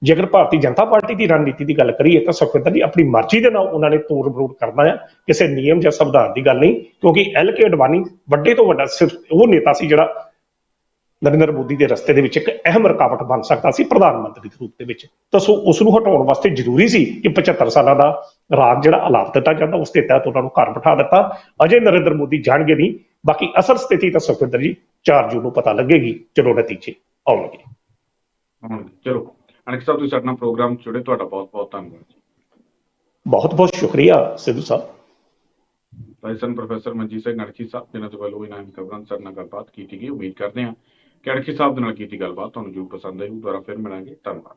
ਜੇਕਰ ਭਾਰਤੀ ਜਨਤਾ ਪਾਰਟੀ ਦੀ ਰਣਨੀਤੀ ਦੀ ਗੱਲ ਕਰੀਏ, ਤਾਂ ਸੁਖਵਿੰਦਰ ਜੀ ਆਪਣੀ ਮਰਜ਼ੀ ਦੇ ਨਾਲ ਉਹਨਾਂ ਨੇ ਤੋੜ ਮਰੋੜ ਕਰਨਾ ਹੈ ਕਿਸੇ ਨਿਯਮ ਜਾਂ ਸੰਵਿਧਾਨ ਦੀ ਗੱਲ ਨਹੀਂ, ਕਿਉਂਕਿ ਐਲ ਕੇ ਅਡਵਾਨੀ ਵੱਡੇ ਤੋਂ ਵੱਡਾ ਸਿਰਫ ਉਹ ਨੇਤਾ ਸੀ ਜਿਹੜਾ ਨਰਿੰਦਰ ਮੋਦੀ ਦੇ ਰਸਤੇ ਦੇ ਵਿੱਚ ਇੱਕ ਅਹਿਮ ਰੁਕਾਵਟ ਬਣ ਸਕਦਾ ਸੀ ਪ੍ਰਧਾਨ ਮੰਤਰੀ ਦੇ ਰੂਪ ਦੇ ਵਿੱਚ। ਤਾਂ ਸੋ ਉਸ ਨੂੰ ਹਟਾਉਣ ਵਾਸਤੇ ਜ਼ਰੂਰੀ ਸੀ ਕਿ 75 ਸਾਲਾਂ ਦਾ ਰਾਜ ਜਿਹੜਾ ਅਲਾਪ ਦਿੱਤਾ ਜਾਂਦਾ ਉਸ ਦੇ ਤਹਿਤ ਉਹਨਾਂ ਨੂੰ ਘਰ ਬਿਠਾ ਦਿੱਤਾ। ਅਜੇ ਨਰਿੰਦਰ ਮੋਦੀ ਜਾਣਗੇ ਨਹੀਂ ਬਾਕੀ ਅਸਲ ਸਥਿਤੀ ਤਾਂ ਸੁਖਵਿੰਦਰ ਜੀ 4 ਜੂਨ ਨੂੰ ਪਤਾ ਲੱਗੇਗੀ ਜਦੋਂ ਨਤੀਜੇ ਆਉਣਗੇ। ਚਲੋ। ਅਨਿਕ ਸਾਹਿਬ ਤੁਸੀਂ ਸਾਡੇ ਪ੍ਰੋਗਰਾਮ ਜੁੜੇ ਤੁਹਾਡਾ ਬਹੁਤ ਬਹੁਤ ਧੰਨਵਾਦ ਜੀ। ਬਹੁਤ ਬਹੁਤ ਸ਼ੁਕਰੀਆ ਸਿੱਧੂ ਸਾਹਿਬ। ਲਾਇਸਨ ਪ੍ਰੋਫੈਸਰ ਮਨਜੀਤ ਸਿੰਘ ਅਣਖੀ ਸਾਹਿਬ ਜਿਨ੍ਹਾਂ ਤੋਂ ਵੱਲੋਂ ਇਹਨਾਂ ਖਬਰਾਂ ਸਰ ਨਾਲ ਗੱਲਬਾਤ ਕੀਤੀ ਗਈ ਉਮੀਦ ਕਰਦੇ ਹਾਂ ਕਿ ਸਾਹਿਬ ਦੇ ਨਾਲ ਕੀਤੀ ਗੱਲਬਾਤ ਤੁਹਾਨੂੰ ਜਰੂਰ ਪਸੰਦ ਆਈ ਦੁਬਾਰਾ ਫਿਰ ਮਿਲਾਂਗੇ ਧੰਨਵਾਦ।